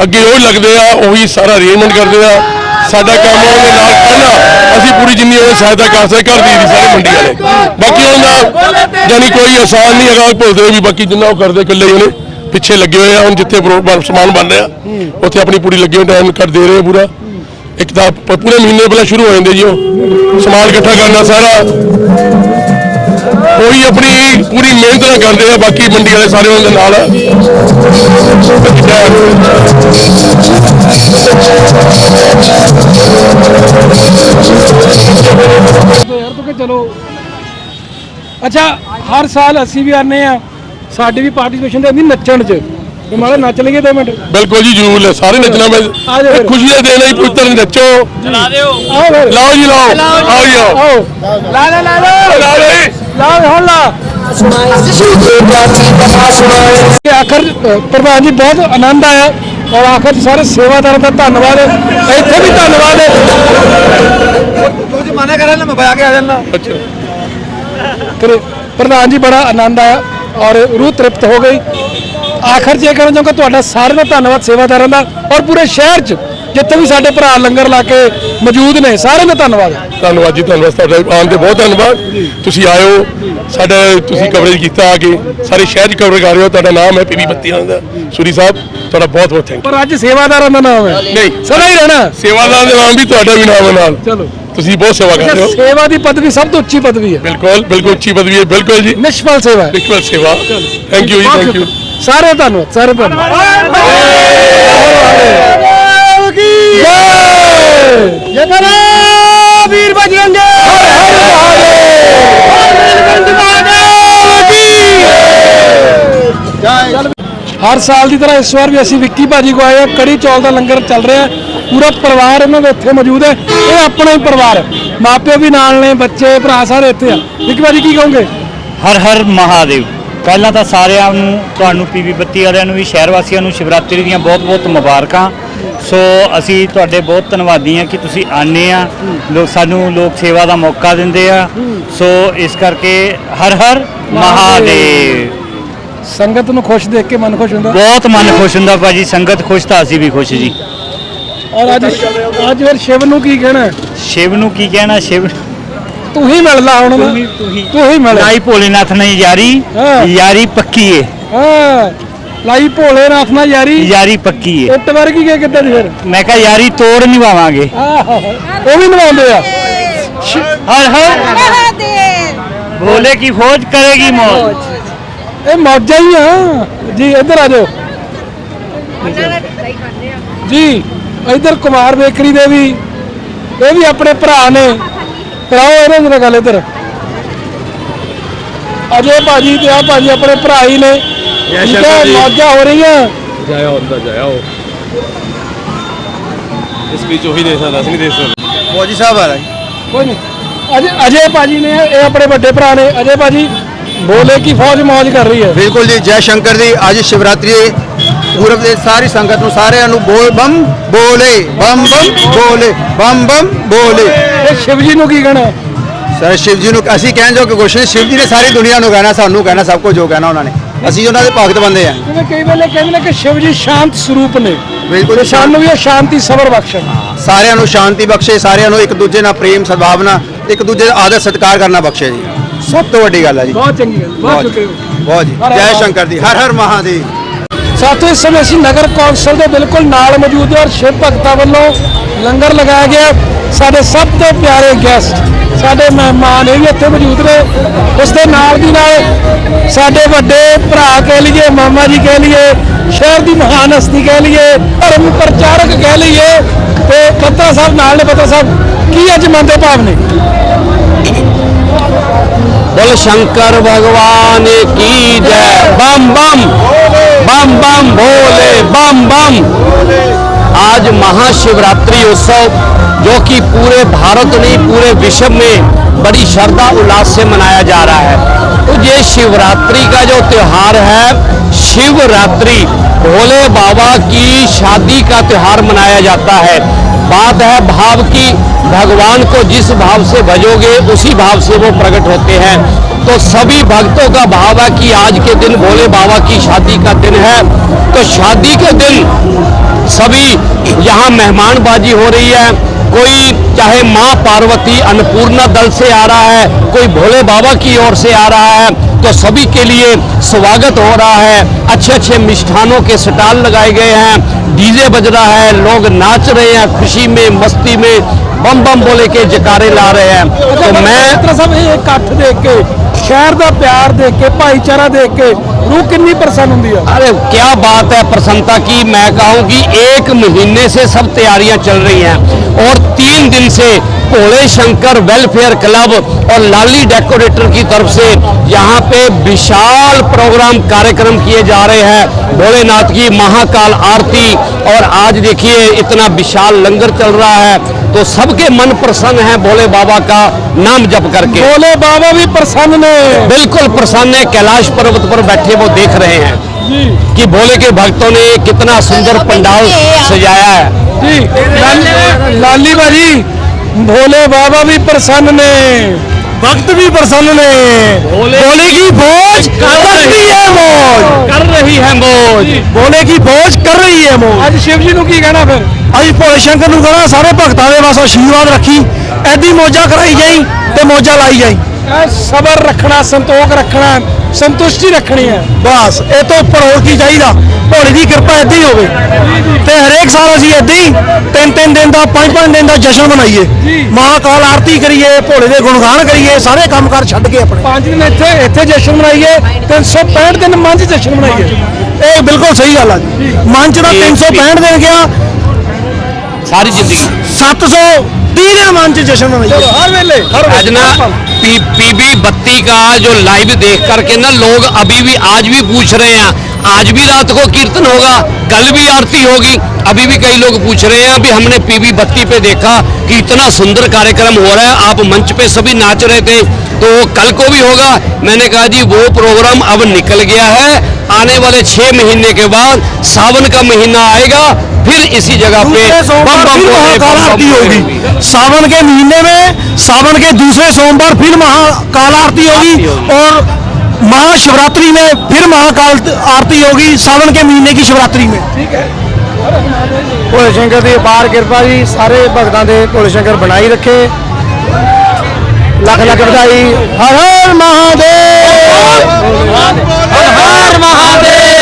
ਅੱਗੇ ਉਹ ਲੱਗਦੇ ਆ ਉਹੀ ਸਾਰਾ ਅਰੇਂਜਮੈਂਟ ਕਰਦੇ ਆ। ਸਾਡਾ ਕੰਮ ਉਹਦੇ ਨਾਲ ਪਹਿਲਾਂ ਅਸੀਂ ਪੂਰੀ ਜਿੰਨੀ ਉਹ ਸਹਾਇਤਾ ਕਰ ਸਕਦੇ ਕਰ ਦੀ ਸਾਰੇ ਮੰਡੀ ਵਾਲੇ। ਬਾਕੀ ਉਹਨਾਂ ਜਾਨੀ ਕੋਈ ਆਸਾਨ ਨਹੀਂ ਹੈਗਾ ਭੁੱਲਦੇ ਵੀ ਬਾਕੀ ਜਿੰਨਾ ਉਹ ਕਰਦੇ ਇਕੱਲੇ ਹੀ ਨੇ, ਪਿੱਛੇ ਲੱਗੇ ਹੋਏ ਆ, ਹੁਣ ਜਿੱਥੇ ਸਮਾਨ ਬਣ ਰਿਹਾ, ਉੱਥੇ ਆਪਣੀ ਪੂਰੀ ਲੱਗੀ ਹੋਈ ਟਾਈਮ ਕਰ ਦੇ ਰਹੇ ਆ ਪੂਰਾ। ਇੱਕ ਤਾਂ ਪੂਰੇ ਮਹੀਨੇ ਪਹਿਲਾਂ ਸ਼ੁਰੂ ਹੋ ਜਾਂਦੇ ਜੀ ਉਹ। ਸਮਾਨ ਇਕੱਠਾ ਕਰਨਾ ਸਾਰਾ। ਕੋਈ ਆਪਣੀ ਪੂਰੀ ਮਿਹਨਤ ਨਾਲ ਕਰਦੇ ਆ, ਬਾਕੀ ਮੰਡੀ ਵਾਲੇ ਸਾਰੇ ਉਹਨਾਂ ਦੇ ਨਾਲ ਆ। ਯਾਰ ਤੂੰ ਕਿ ਚਲੋ। ਅੱਛਾ, ਹਰ ਸਾਲ ਅਸੀਂ ਵੀ ਆਨੇ ਆ ਸਾਡੀ ਵੀ ਪਾਰਟਿਸਿਪੇਸ਼ਨ ਤੇ ਹੁੰਦੀ ਨੱਚਣ ਚ। ਤੇ ਮਾੜਾ ਨੱਚ ਲਈਏ 2 ਮਿੰਟ। ਬਿਲਕੁਲ ਜੀ ਜ਼ਰੂਰ। ਲੈ ਸਾਰੇ ਨੱਚਣਾ ਮੈਂ ਆ। ਇਹ ਖੁਸ਼ੀ ਦਾ ਦਿਨ ਹੈ ਜੀ ਪੁੱਤਰ ਨੱਚੋ। ਚਲਾ ਦਿਓ। ਆਓ ਫਿਰ। ਲਾਓ ਜੀ ਲਾਓ। ਆਓ ਜੀ ਆਓ ਆਓ। ਲਾ ਲਾ ਲਾ ਲਾ। ਲਾਓ ਜੀ ਲਾ ਹੁਣ ਲਾ। ਕਿ ਆਖਰ ਅ, ਪ੍ਰਧਾਨ ਜੀ ਬਹੁਤ ਆਨੰਦ ਆਇਆ ਔਰ ਆਖਰ ਸਾਰੇ ਸੇਵਾਦਾਰਾਂ ਦਾ ਧੰਨਵਾਦ। ਇੱਥੇ ਵੀ ਧੰਨਵਾਦ। ਅੱਛਾ। ਕਰੇ। ਪ੍ਰਧਾਨ ਜੀ ਬੜਾ ਆਨੰਦ ਆਇਆ ਔਰ ਰੂਹ ਤ੍ਰਿਪਤ ਹੋ ਗਈ। ਆਖਰ 'ਚ ਇਹ ਕਹਿਣਾ ਚਾਹੂੰਗਾ ਤੁਹਾਡਾ ਸਾਰਿਆਂ ਦਾ ਧੰਨਵਾਦ ਸੇਵਾਦਾਰਾਂ ਦਾ ਔਰ ਪੂਰੇ ਸ਼ਹਿਰ 'ਚ ਜਿੱਥੇ ਵੀ ਸਾਡੇ ਭਰਾ ਲੰਗਰ ਲਾ ਕੇ ਮੌਜੂਦ ਨੇ ਸਾਰਿਆਂ ਦਾ ਧੰਨਵਾਦ। ਧੰਨਵਾਦ ਜੀ ਧੰਨਵਾਦ ਤੁਹਾਡਾ ਆਉਣ ਤੇ ਬਹੁਤ ਧੰਨਵਾਦ। ਤੁਸੀਂ ਆਇਓ ਸਾਡਾ ਤੁਸੀਂ ਕਵਰੇਜ ਕੀਤਾ ਆ ਕੇ ਸਾਰੇ ਸ਼ਹਿਰ ਦੀ ਕਵਰੇਜ ਕਰ ਰਹੇ ਹੋ ਤੁਹਾਡਾ ਨਾਮ ਹੈ ਪੀਵੀ ਬੱਤੀ ਦਾ ਸੂਰੀ ਸਾਹਿਬ ਤੁਹਾਡਾ ਬਹੁਤ ਬਹੁਤ ਥੈਂਕ ਪਰ ਅੱਜ ਸੇਵਾਦਾਰਾਂ ਦਾ ਨਾਮ ਹੈ। ਨਹੀਂ। ਸਦਾ ਹੀ ਰਹਿਣਾ। ਸੇਵਾਦਾਰ ਦੇ ਨਾਮ ਵੀ ਤੁਹਾਡਾ ਵੀ ਨਾਮ ਹੈ ਨਾਲ। ਚਲੋ। ਤੁਸੀਂ ਬਹੁਤ ਸੇਵਾ ਕਰ ਰਹੇ ਹੋ। ਸੇਵਾ ਦੀ ਪਦਵੀ ਸਭ ਤੋਂ ਉੱਚੀ ਪਦਵੀ ਹੈ। ਬਿਲਕੁਲ ਬਿਲਕੁਲ ਉੱਚੀ ਪਦਵੀ ਹੈ ਬਿਲਕੁਲ ਜੀ। ਨਿਸ਼ਫਲ ਸੇਵਾ ਬਿਲਕੁਲ ਸੇਵਾ। ਥੈਂਕ ਯੂ ਜੀ ਥੈਂਕ ਯੂ ਸਾਰੇ ਧੰਨਵਾਦ ਸਾਰੇ ਧੰਨਵਾਦ। ਜੈ ਜੈ ਵੀਰ ਬਜਰੰਗੇ ਹਰ ਸਾਲ ਦੀ ਤਰ੍ਹਾਂ ਇਸ ਵਾਰ ਵੀ ਅਸੀਂ ਵਿੱਕੀ ਭਾਜੀ ਕੋ ਆਏ ਆ ਕੜੀ ਚੌਲ ਦਾ ਲੰਗਰ ਚੱਲ ਰਿਹਾ ਪੂਰਾ ਪਰਿਵਾਰ ਇਹਨਾਂ ਦੇ ਇੱਥੇ ਮੌਜੂਦ ਹੈ। ਇਹ ਆਪਣਾ ਹੀ ਪਰਿਵਾਰ ਹੈ। ਮਾਪਿਓ ਵੀ ਨਾਲ ਨੇ ਬੱਚੇ ਭਰਾ ਸਾਰੇ ਇੱਥੇ ਆ। ਵਿੱਕੀ ਭਾਜੀ ਕੀ ਕਹੋਗੇ? ਹਰ ਹਰ ਮਹਾਦੇਵ। ਪਹਿਲਾਂ ਤਾਂ ਸਾਰਿਆਂ ਨੂੰ ਤੁਹਾਨੂੰ ਪੀਵੀ ਬੱਤੀ ਵਾਲਿਆਂ ਨੂੰ ਵੀ ਸ਼ਹਿਰ ਵਾਸੀਆਂ ਨੂੰ ਸ਼ਿਵਰਾਤਰੀ ਦੀਆਂ ਬਹੁਤ-ਬਹੁਤ ਮੁਬਾਰਕਾਂ। ਸੋ ਅਸੀਂ ਤੁਹਾਡੇ ਬਹੁਤ ਧੰਨਵਾਦੀ ਹਾਂ ਕਿ ਤੁਸੀਂ ਆਨੇ ਆ। ਲੋਕ ਸਾਨੂੰ ਲੋਕ ਸੇਵਾ ਦਾ ਮੌਕਾ ਦਿੰਦੇ ਆ। ਸੋ ਇਸ ਕਰਕੇ ਹਰ ਹਰ ਮਹਾਦੇਵ। ਸੰਗਤ ਨੂੰ ਖੁਸ਼ ਦੇਖ ਕੇ ਮਨ ਖੁਸ਼ ਹੁੰਦਾ? ਬਹੁਤ ਮਨ ਖੁਸ਼ ਹੁੰਦਾ ਭਾਜੀ ਸੰਗਤ ਖੁਸ਼ ਤਾਂ ਅਸੀਂ ਵੀ ਖੁਸ਼ ਜੀ। ਔਰ ਅੱਜ ਅੱਜ ਫਿਰ ਸ਼ਿਵ ਨੂੰ ਕੀ ਕਹਿਣਾ? ਹੈ? ਸ਼ਿਵ ਨੂੰ ਕੀ ਕਹਿਣਾ? ਸ਼ਿਵ ਤੂੰ ਹੀ ਮਿਲਦਾ ਹੁਣ ਨਾ। ਤੂੰ ਹੀ ਤੂੰ ਹੀ ਮਿਲ ਲਾਈ ਭੋਲੇਨਾਥ ਨੇ ਯਾਰੀ। ਹਾਂ। ਯਾਰੀ ਪੱਕੀ ਏ। ਹਾਂ। ਲਾਈ ਭੋਲੇ ਨਾਥ ਨਾਲ ਯਾਰੀ। ਯਾਰੀ ਪੱਕੀ ਏ। ਉੱਟ ਵਰਗੀ ਕੇ ਕਿੱਦਾਂ ਦੀ ਫਿਰ? ਮੈਂ ਕਿਹਾ ਯਾਰੀ ਤੋੜ ਨਿਭਾਵਾਂਗੇ। ਆਹੋ। ਉਹ ਵੀ ਨਿਭਾਉਂਦੇ ਆ। ਹਰ ਹਰ। ਭੋਲੇ ਕੀ ਖੋਜ ਕਰੇਗੀ ਮੌਜ। ਇਹ ਮੌਜਾਂ ਹੀ ਆ। ਜੀ ਇੱਧਰ ਆ ਜਾਓ। ਜੀ ਇੱਧਰ ਕੁਮਾਰ ਬੇਕਰੀ ਦੇ ਵੀ। ਇਹ ਵੀ ਆਪਣੇ ਭਰਾ ਨੇ। ਕਰਾਓ ਇਹਨਾਂ ਨਾਲ ਗੱਲ ਇੱਧਰ। ਅਜੇ ਭਾਜੀ ਤੇ ਆ ਭਾਜੀ ਆਪਣੇ ਭਰਾ ਹੀ ਨੇ। ਠੀਕ ਹੈ ਮੌਜਾਂ ਹੋ ਰਹੀਆਂ। ਜਾਇਆ ਅੰਦਰ ਜਾਇਆ ਉਹ ਸਪੀਚ ਉਹੀ ਦੇ ਸਕਦਾ ਅਸੀਂ ਨਹੀਂ ਦੇ ਸਕਦੇ। ਫੌਜੀ ਸਾਹਿਬ ਆ ਕੋਈ ਨਹੀਂ। ਅਜੇ ਅਜੇ ਭਾਜੀ ਨੇ ਇਹ ਆਪਣੇ ਵੱਡੇ ਭਰਾ ਨੇ। ਅਜੇ ਭਾਜੀ ਬੋਲੇ ਕੀ ਫੌਜ ਮੌਜ ਕਰ ਰਹੀ ਹੈ। ਬਿਲਕੁਲ ਜੀ ਜੈ ਸ਼ੰਕਰ ਜੀ ਅੱਜ ਸ਼ਿਵਰਾਤਰੀ ਪੂਰਬ ਦੇ ਸਾਰੀ ਸੰਗਤ ਨੂੰ ਸਾਰਿਆਂ ਨੂੰ ਬੋਲ ਬੰਮ ਬੋਲੇ ਬੰਮ ਬੰਮ ਬੋਲੇ ਬੰਮ ਬੰਮ ਬੋਲੇ। ਇਹ ਸ਼ਿਵ ਜੀ ਨੂੰ ਕੀ ਕਹਿਣਾ ਸਰ ਸ਼ਿਵ ਜੀ ਨੂੰ ਅਸੀਂ ਕਹਿਣ ਜੋ ਕਿ ਕੁਛ ਨਹੀਂ। ਸ਼ਿਵ ਜੀ ਨੇ ਸਾਰੀ ਦੁਨੀਆ ਨੂੰ ਕਹਿਣਾ ਸਾਨੂੰ ਕਹਿਣਾ ਸਭ ਕੁਝ ਜੋ ਕਹਿਣਾ ਉਹਨਾਂ ਨੇ। ਅਸੀਂ ਉਹਨਾਂ ਦੇ ਭਗਤ ਬੰਦੇ ਆ। ਜਿਵੇਂ ਕਈ ਵੇਲੇ ਕਹਿੰਦੇ ਨੇ ਕਿ ਸ਼ਿਵ ਜੀ ਸ਼ਾਂਤ ਸਰੂਪ ਨੇ। ਬਿਲਕੁਲ ਸਾਨੂੰ ਵੀ ਸ਼ਾਂਤੀ ਸਬਰ ਬਖਸ਼ਣ ਸਾਰਿਆਂ ਨੂੰ ਸ਼ਾਂਤੀ ਬਖਸ਼ੇ ਸਾਰਿਆਂ ਨੂੰ ਇੱਕ ਦੂਜੇ ਨਾਲ ਪ੍ਰੇਮ ਸਦਭਾਵਨਾ ਇੱਕ ਦੂਜੇ ਦਾ ਆਦਰ ਸਤਿਕਾਰ ਕਰਨਾ ਬਖਸ਼ੇ ਜੀ। ਸਭ ਤੋਂ ਵੱਡੀ ਗੱਲ ਹੈ ਜੀ। ਬਹੁਤ ਚੰਗੀ ਗੱਲ ਬਹੁਤ ਸ਼ੁਕਰੀਆ। ਬਹੁਤ ਜੀ। ਜੈ ਸ਼ੰਕਰ ਜੀ ਹਰ ਹਰ ਮਹਾਦੇਵ ਸਾਥੀਓ ਇਸ ਸਮੇਂ ਅਸੀਂ ਨਗਰ ਕੌਂਸਲ ਦੇ ਬਿਲਕੁਲ ਨਾਲ ਮੌਜੂਦ ਹਾਂ ਔਰ ਸ਼ਿਵ ਭਗਤਾਂ ਵੱਲੋਂ ਲੰਗਰ ਲਗਾਇਆ ਗਿਆ। ਸਾਡੇ ਸਭ ਤੋਂ ਪਿਆਰੇ ਗੈਸਟ ਸਾਡੇ ਮਹਿਮਾਨ ਇਹ ਵੀ ਇੱਥੇ ਮੌਜੂਦ ਨੇ। ਉਸ ਦੇ ਨਾਲ ਦੀ ਨਾਲ ਸਾਡੇ ਵੱਡੇ ਭਰਾ ਕਹਿ ਲਈਏ ਮਾਮਾ ਜੀ ਕਹਿ ਲਈਏ ਸ਼ਹਿਰ ਦੀ ਮਹਾਨ ਹਸਤੀ ਕਹਿ ਲਈਏ ਧਰਮ ਪ੍ਰਚਾਰਕ ਕਹਿ ਲਈਏ ਤੇ ਪੱਤਰਾ ਸਾਹਿਬ ਨਾਲ ਨੇ ਪੱਤਰਾ ਸਾਹਿਬ ਕੀ ਅੱਜ ਮਨ ਦੇ ਭਾਵ ਨੇ? बोल शंकर भगवान की जय। बम बम बम बम भोले बम बम। आज महाशिवरात्रि उत्सव, जो कि पूरे भारत नहीं, पूरे विश्व में बड़ी श्रद्धा उल्लास से मनाया जा रहा है। तो ये शिवरात्रि का जो त्यौहार है, शिवरात्रि, भोले बाबा की शादी का त्यौहार मनाया जाता है। बात है भाव की भगवान को जिस भाव से भजोगे, उसी भाव से वो प्रकट होते हैं। तो सभी भक्तों का भाव है कि आज के दिन भोले बाबा की शादी का दिन है। तो शादी के दिन सभी यहाँ मेहमानबाजी हो रही है। कोई चाहे माँ पार्वती अन्नपूर्णा दल से आ रहा है, कोई भोले बाबा की ओर से आ रहा है तो सभी के लिए स्वागत हो रहा है। अच्छे अच्छे मिष्ठानों के स्टॉल लगाए गए हैं। डीजे बज रहा है, लोग नाच रहे हैं, खुशी में, मस्ती में बम बम बोले के जकारे ला रहे हैं तो मैं ਪੱਤਰਾ ਸਾਹਿਬ ਇਹ ਇਕੱਠ ਦੇਖ ਕੇ ਸ਼ਹਿਰ ਦਾ ਪਿਆਰ ਦੇਖ ਕੇ ਭਾਈਚਾਰਾ ਦੇਖ ਕੇ ਰੂਹ ਕਿੰਨੀ ਪ੍ਰਸੰਨ ਹੁੰਦੀ ਆ अरे क्या बात है प्रसन्नता की मैं कहूँ कि एक महीने से सब तैयारियां चल रही हैं और तीन दिन से भोले शंकर वेलफेयर क्लब और लाली डेकोरेटर की तरफ़ से यहाँ पे विशाल प्रोग्राम कार्यक्रम किए जा रहे हैं। भोलेनाथ की महाकाल आरती और आज देखिए इतना विशाल लंगर चल रहा है। तो सबके मन प्रसन्न है भोले बाबा का नाम जप करके। भोले बाबा भी प्रसन्न है। बिल्कुल प्रसन्न है। कैलाश पर्वत पर बैठे वो देख रहे हैं कि भोले के भक्तों ने कितना सुंदर पंडाल सजाया है। लाली बाजी ਲਾਲੀ ਭਾਜੀ ਭੋਲੇ ਬਾਬਾ ਵੀ ਪ੍ਰਸੰਨ ਨੇ ਭਗਤ ਵੀ ਪ੍ਰਸੰਨ ਨੇ भोले की फौज कर रही है मौज कर रही है मौज ਭੋਲੇ ਕੀ ਫੌਜ ਕਰ ਰਹੀ ਹੈ ਮੋ ਅੱਜ ਸ਼ਿਵ ਜੀ ਨੂੰ ਕੀ ਕਹਿਣਾ ਫਿਰ ਅਸੀਂ ਭੋਲੇ ਸ਼ੰਕਰ ਨੂੰ ਕਹਣਾ ਸਾਰੇ ਭਗਤਾਂ ਦੇ ਬਸ ਆਸ਼ੀਰਵਾਦ ਰੱਖੀ ਐਦੀ ਮੌਜਾਂ ਕਰਾਈ ਜਾਈ ਤੇ ਮੌਜਾਂ ਲਾਈ ਜਾਈ ਇਹ ਸਬਰ ਰੱਖਣਾ ਸੰਤੋਖ ਰੱਖਣਾ ਸੰਤੁਸ਼ਟੀ ਰੱਖਣੀ ਹੈ। ਬਸ ਇਹ ਤੋਂ ਉੱਪਰ ਹੋਰ ਕੀ ਚਾਹੀਦਾ? ਭੋਲੇ ਦੀ ਕਿਰਪਾ ਇੱਦਾਂ ਹੀ ਹੋਵੇ। ਤੇ ਹਰੇਕ ਸਾਲ ਅਸੀਂ ਇੱਦਾਂ ਹੀ ਤਿੰਨ ਤਿੰਨ ਦਿਨ ਦਾ ਪੰਜ ਪੰਜ ਦਿਨ ਦਾ ਜਸ਼ਨ ਮਨਾਈਏ। ਮਹਾਕਾਲ ਆਰਤੀ ਕਰੀਏ ਭੋਲੇ ਦੇ ਗੁਣਗਾਨ ਕਰੀਏ ਸਾਰੇ ਕੰਮਕਾਰ ਛੱਡ ਕੇ ਆਪਣੇ। ਪੰਜ ਦਿਨ ਇੱਥੇ ਇੱਥੇ ਜਸ਼ਨ ਮਨਾਈਏ 365 ਦਿਨ ਮੰਚ ਜਸ਼ਨ ਮਨਾਈਏ। ਇਹ ਬਿਲਕੁਲ ਸਹੀ ਗੱਲ ਆ ਜੀ। ਮਨ 'ਚ ਦਾ 365 ਦਿਨ ਗਿਆ ਸਾਰੀ ਜ਼ਿੰਦਗੀ। 730 ਦਿਨ ਮੰਚ ਜਸ਼ਨ ਮਨਾਈਏ। ਹਰ ਵੇਲੇ ਹਰ ਅੱਜ ਨਾ पीबी बत्ती का जो लाइव देख करके ना लोग अभी भी, आज भी पूछ रहे हैं। आज भी रात को कीर्तन होगा, कल भी आरती होगी। अभी भी कई लोग पूछ रहे हैं, अभी हमने पीबी बत्ती पे देखा कि इतना सुंदर कार्यक्रम हो रहा है। आप मंच पे सभी नाच रहे थे तो कल को भी होगा। मैंने कहा जी, वो प्रोग्राम अब निकल गया है। आने वाले छह महीने के बाद सावन का महीना आएगा फिर इसी जगह पे बम बम भोले, बम बम भोले होगी सावन के महीने में सावन के दूसरे सोमवार फिर महाकाल आरती होगी और महाशिवरात्रि में फिर महाकाल आरती होगी सावन के महीने की शिवरात्रि में ਭੋਲੇ ਸ਼ੰਕਰ ਦੀ ਅਪਾਰ ਕਿਰਪਾ ਜੀ ਸਾਰੇ ਭਗਤਾਂ ਦੇ ਭੋਲੇ ਸ਼ੰਕਰ ਬਣਾਈ ਰੱਖੇ ਲੱਖ ਲੱਖ ਵਧਾਈ ਹਰ ਹਰ ਮਹਾਦੇਵ ਹਰ ਹਰ ਮਹਾਦੇਵ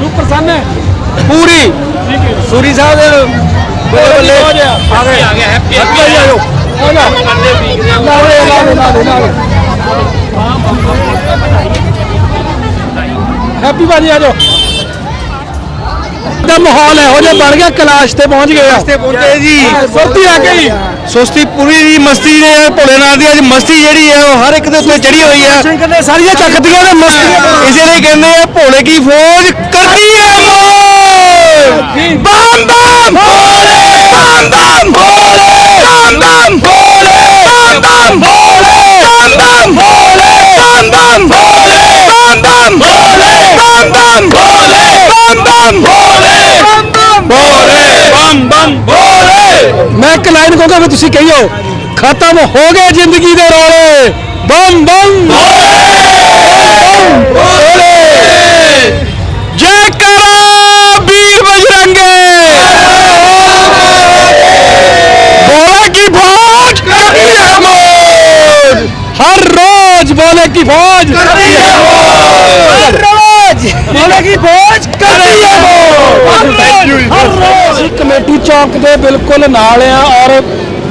ਰੂਪ ਪ੍ਰਸੰਨ ਹੈ। ਪੂਰੀ। ਸੂਰੀ ਸਾਹਿਬ ਦੇ ਬੱਲੇ ਬੱਲੇ। ਆ ਗਏ ਆ ਗਏ। ਹੈਪੀ ਹੈਪੀ ਆਇਓ ਆ ਜਾ ਨਾਲੇ ਨਾਲੇ ਨਾਲੇ ਨਾਲੇ। ਹੈਪੀ ਬਾਜੀ ਆ ਜਾਓ। ਦਾ ਮਾਹੌਲ ਇਹੋ ਜਿਹਾ ਬਣ ਗਿਆ ਕਲਾਸ਼ ਤੇ ਪਹੁੰਚ ਗਏ ਆ। ਤੇ ਪਹੁੰਚੇ ਜੀ। ਸੁਰਤੀ ਆ ਗਈ। ਸੁਸਤੀ ਪੂਰੀ ਦੀ ਮਸਤੀ ਨੇ ਭੋਲੇਨਾਥ ਦੀ ਅੱਜ ਮਸਤੀ ਜਿਹੜੀ ਹੈ ਉਹ ਹਰ ਇੱਕ ਦੇ ਉੱਤੇ ਚੜੀ ਹੋਈ ਹੈ। ਨੇ ਸਾਰੀਆਂ ਚੱਕਦੀਆਂ ਨੇ ਮਸਤੀ। ਇਸੇ ਲਈ ਕਹਿੰਦੇ ਆ ਭੋਲੇ ਕੀ ਫੌਜ ਕਰਦੀ ਹੈ ਮੋਜ ਬੰਮ ਬੰਮ ਭੋਲੇ! ਬੰਮ ਬੰਮ ਭੋਲੇ! ਬੰਮ ਬੰਮ ਭੋਲੇ! ਬੰਮ ਬੰਮ ਭੋਲੇ! ਬੰਮ ਬੰਮ ਭੋਲੇ! ਬੰਮ ਬੰਮ ਭੋਲੇ! ਬੰਦਨ ਬੋਲੇ ਬੰਦਨ ਬੋਲੇ ਬੰਦਨ ਬੋਲੇ ਬੋਲੇ ਬੰਦਨ ਬੋਲੇ ਮੈਂ ਇੱਕ ਲਾਈਨ ਕਹੂੰਗਾ ਫਿਰ ਤੁਸੀਂ ਕਹੀਓ ਖਤਮ ਹੋ ਗਏ ਜ਼ਿੰਦਗੀ ਦੇ ਰੌਲੇ। ਬੰਦਨ ਬੋਲੇ ਚੌਕ ਦੇ ਬਿਲਕੁਲ ਨਾਲ ਆ ਔਰ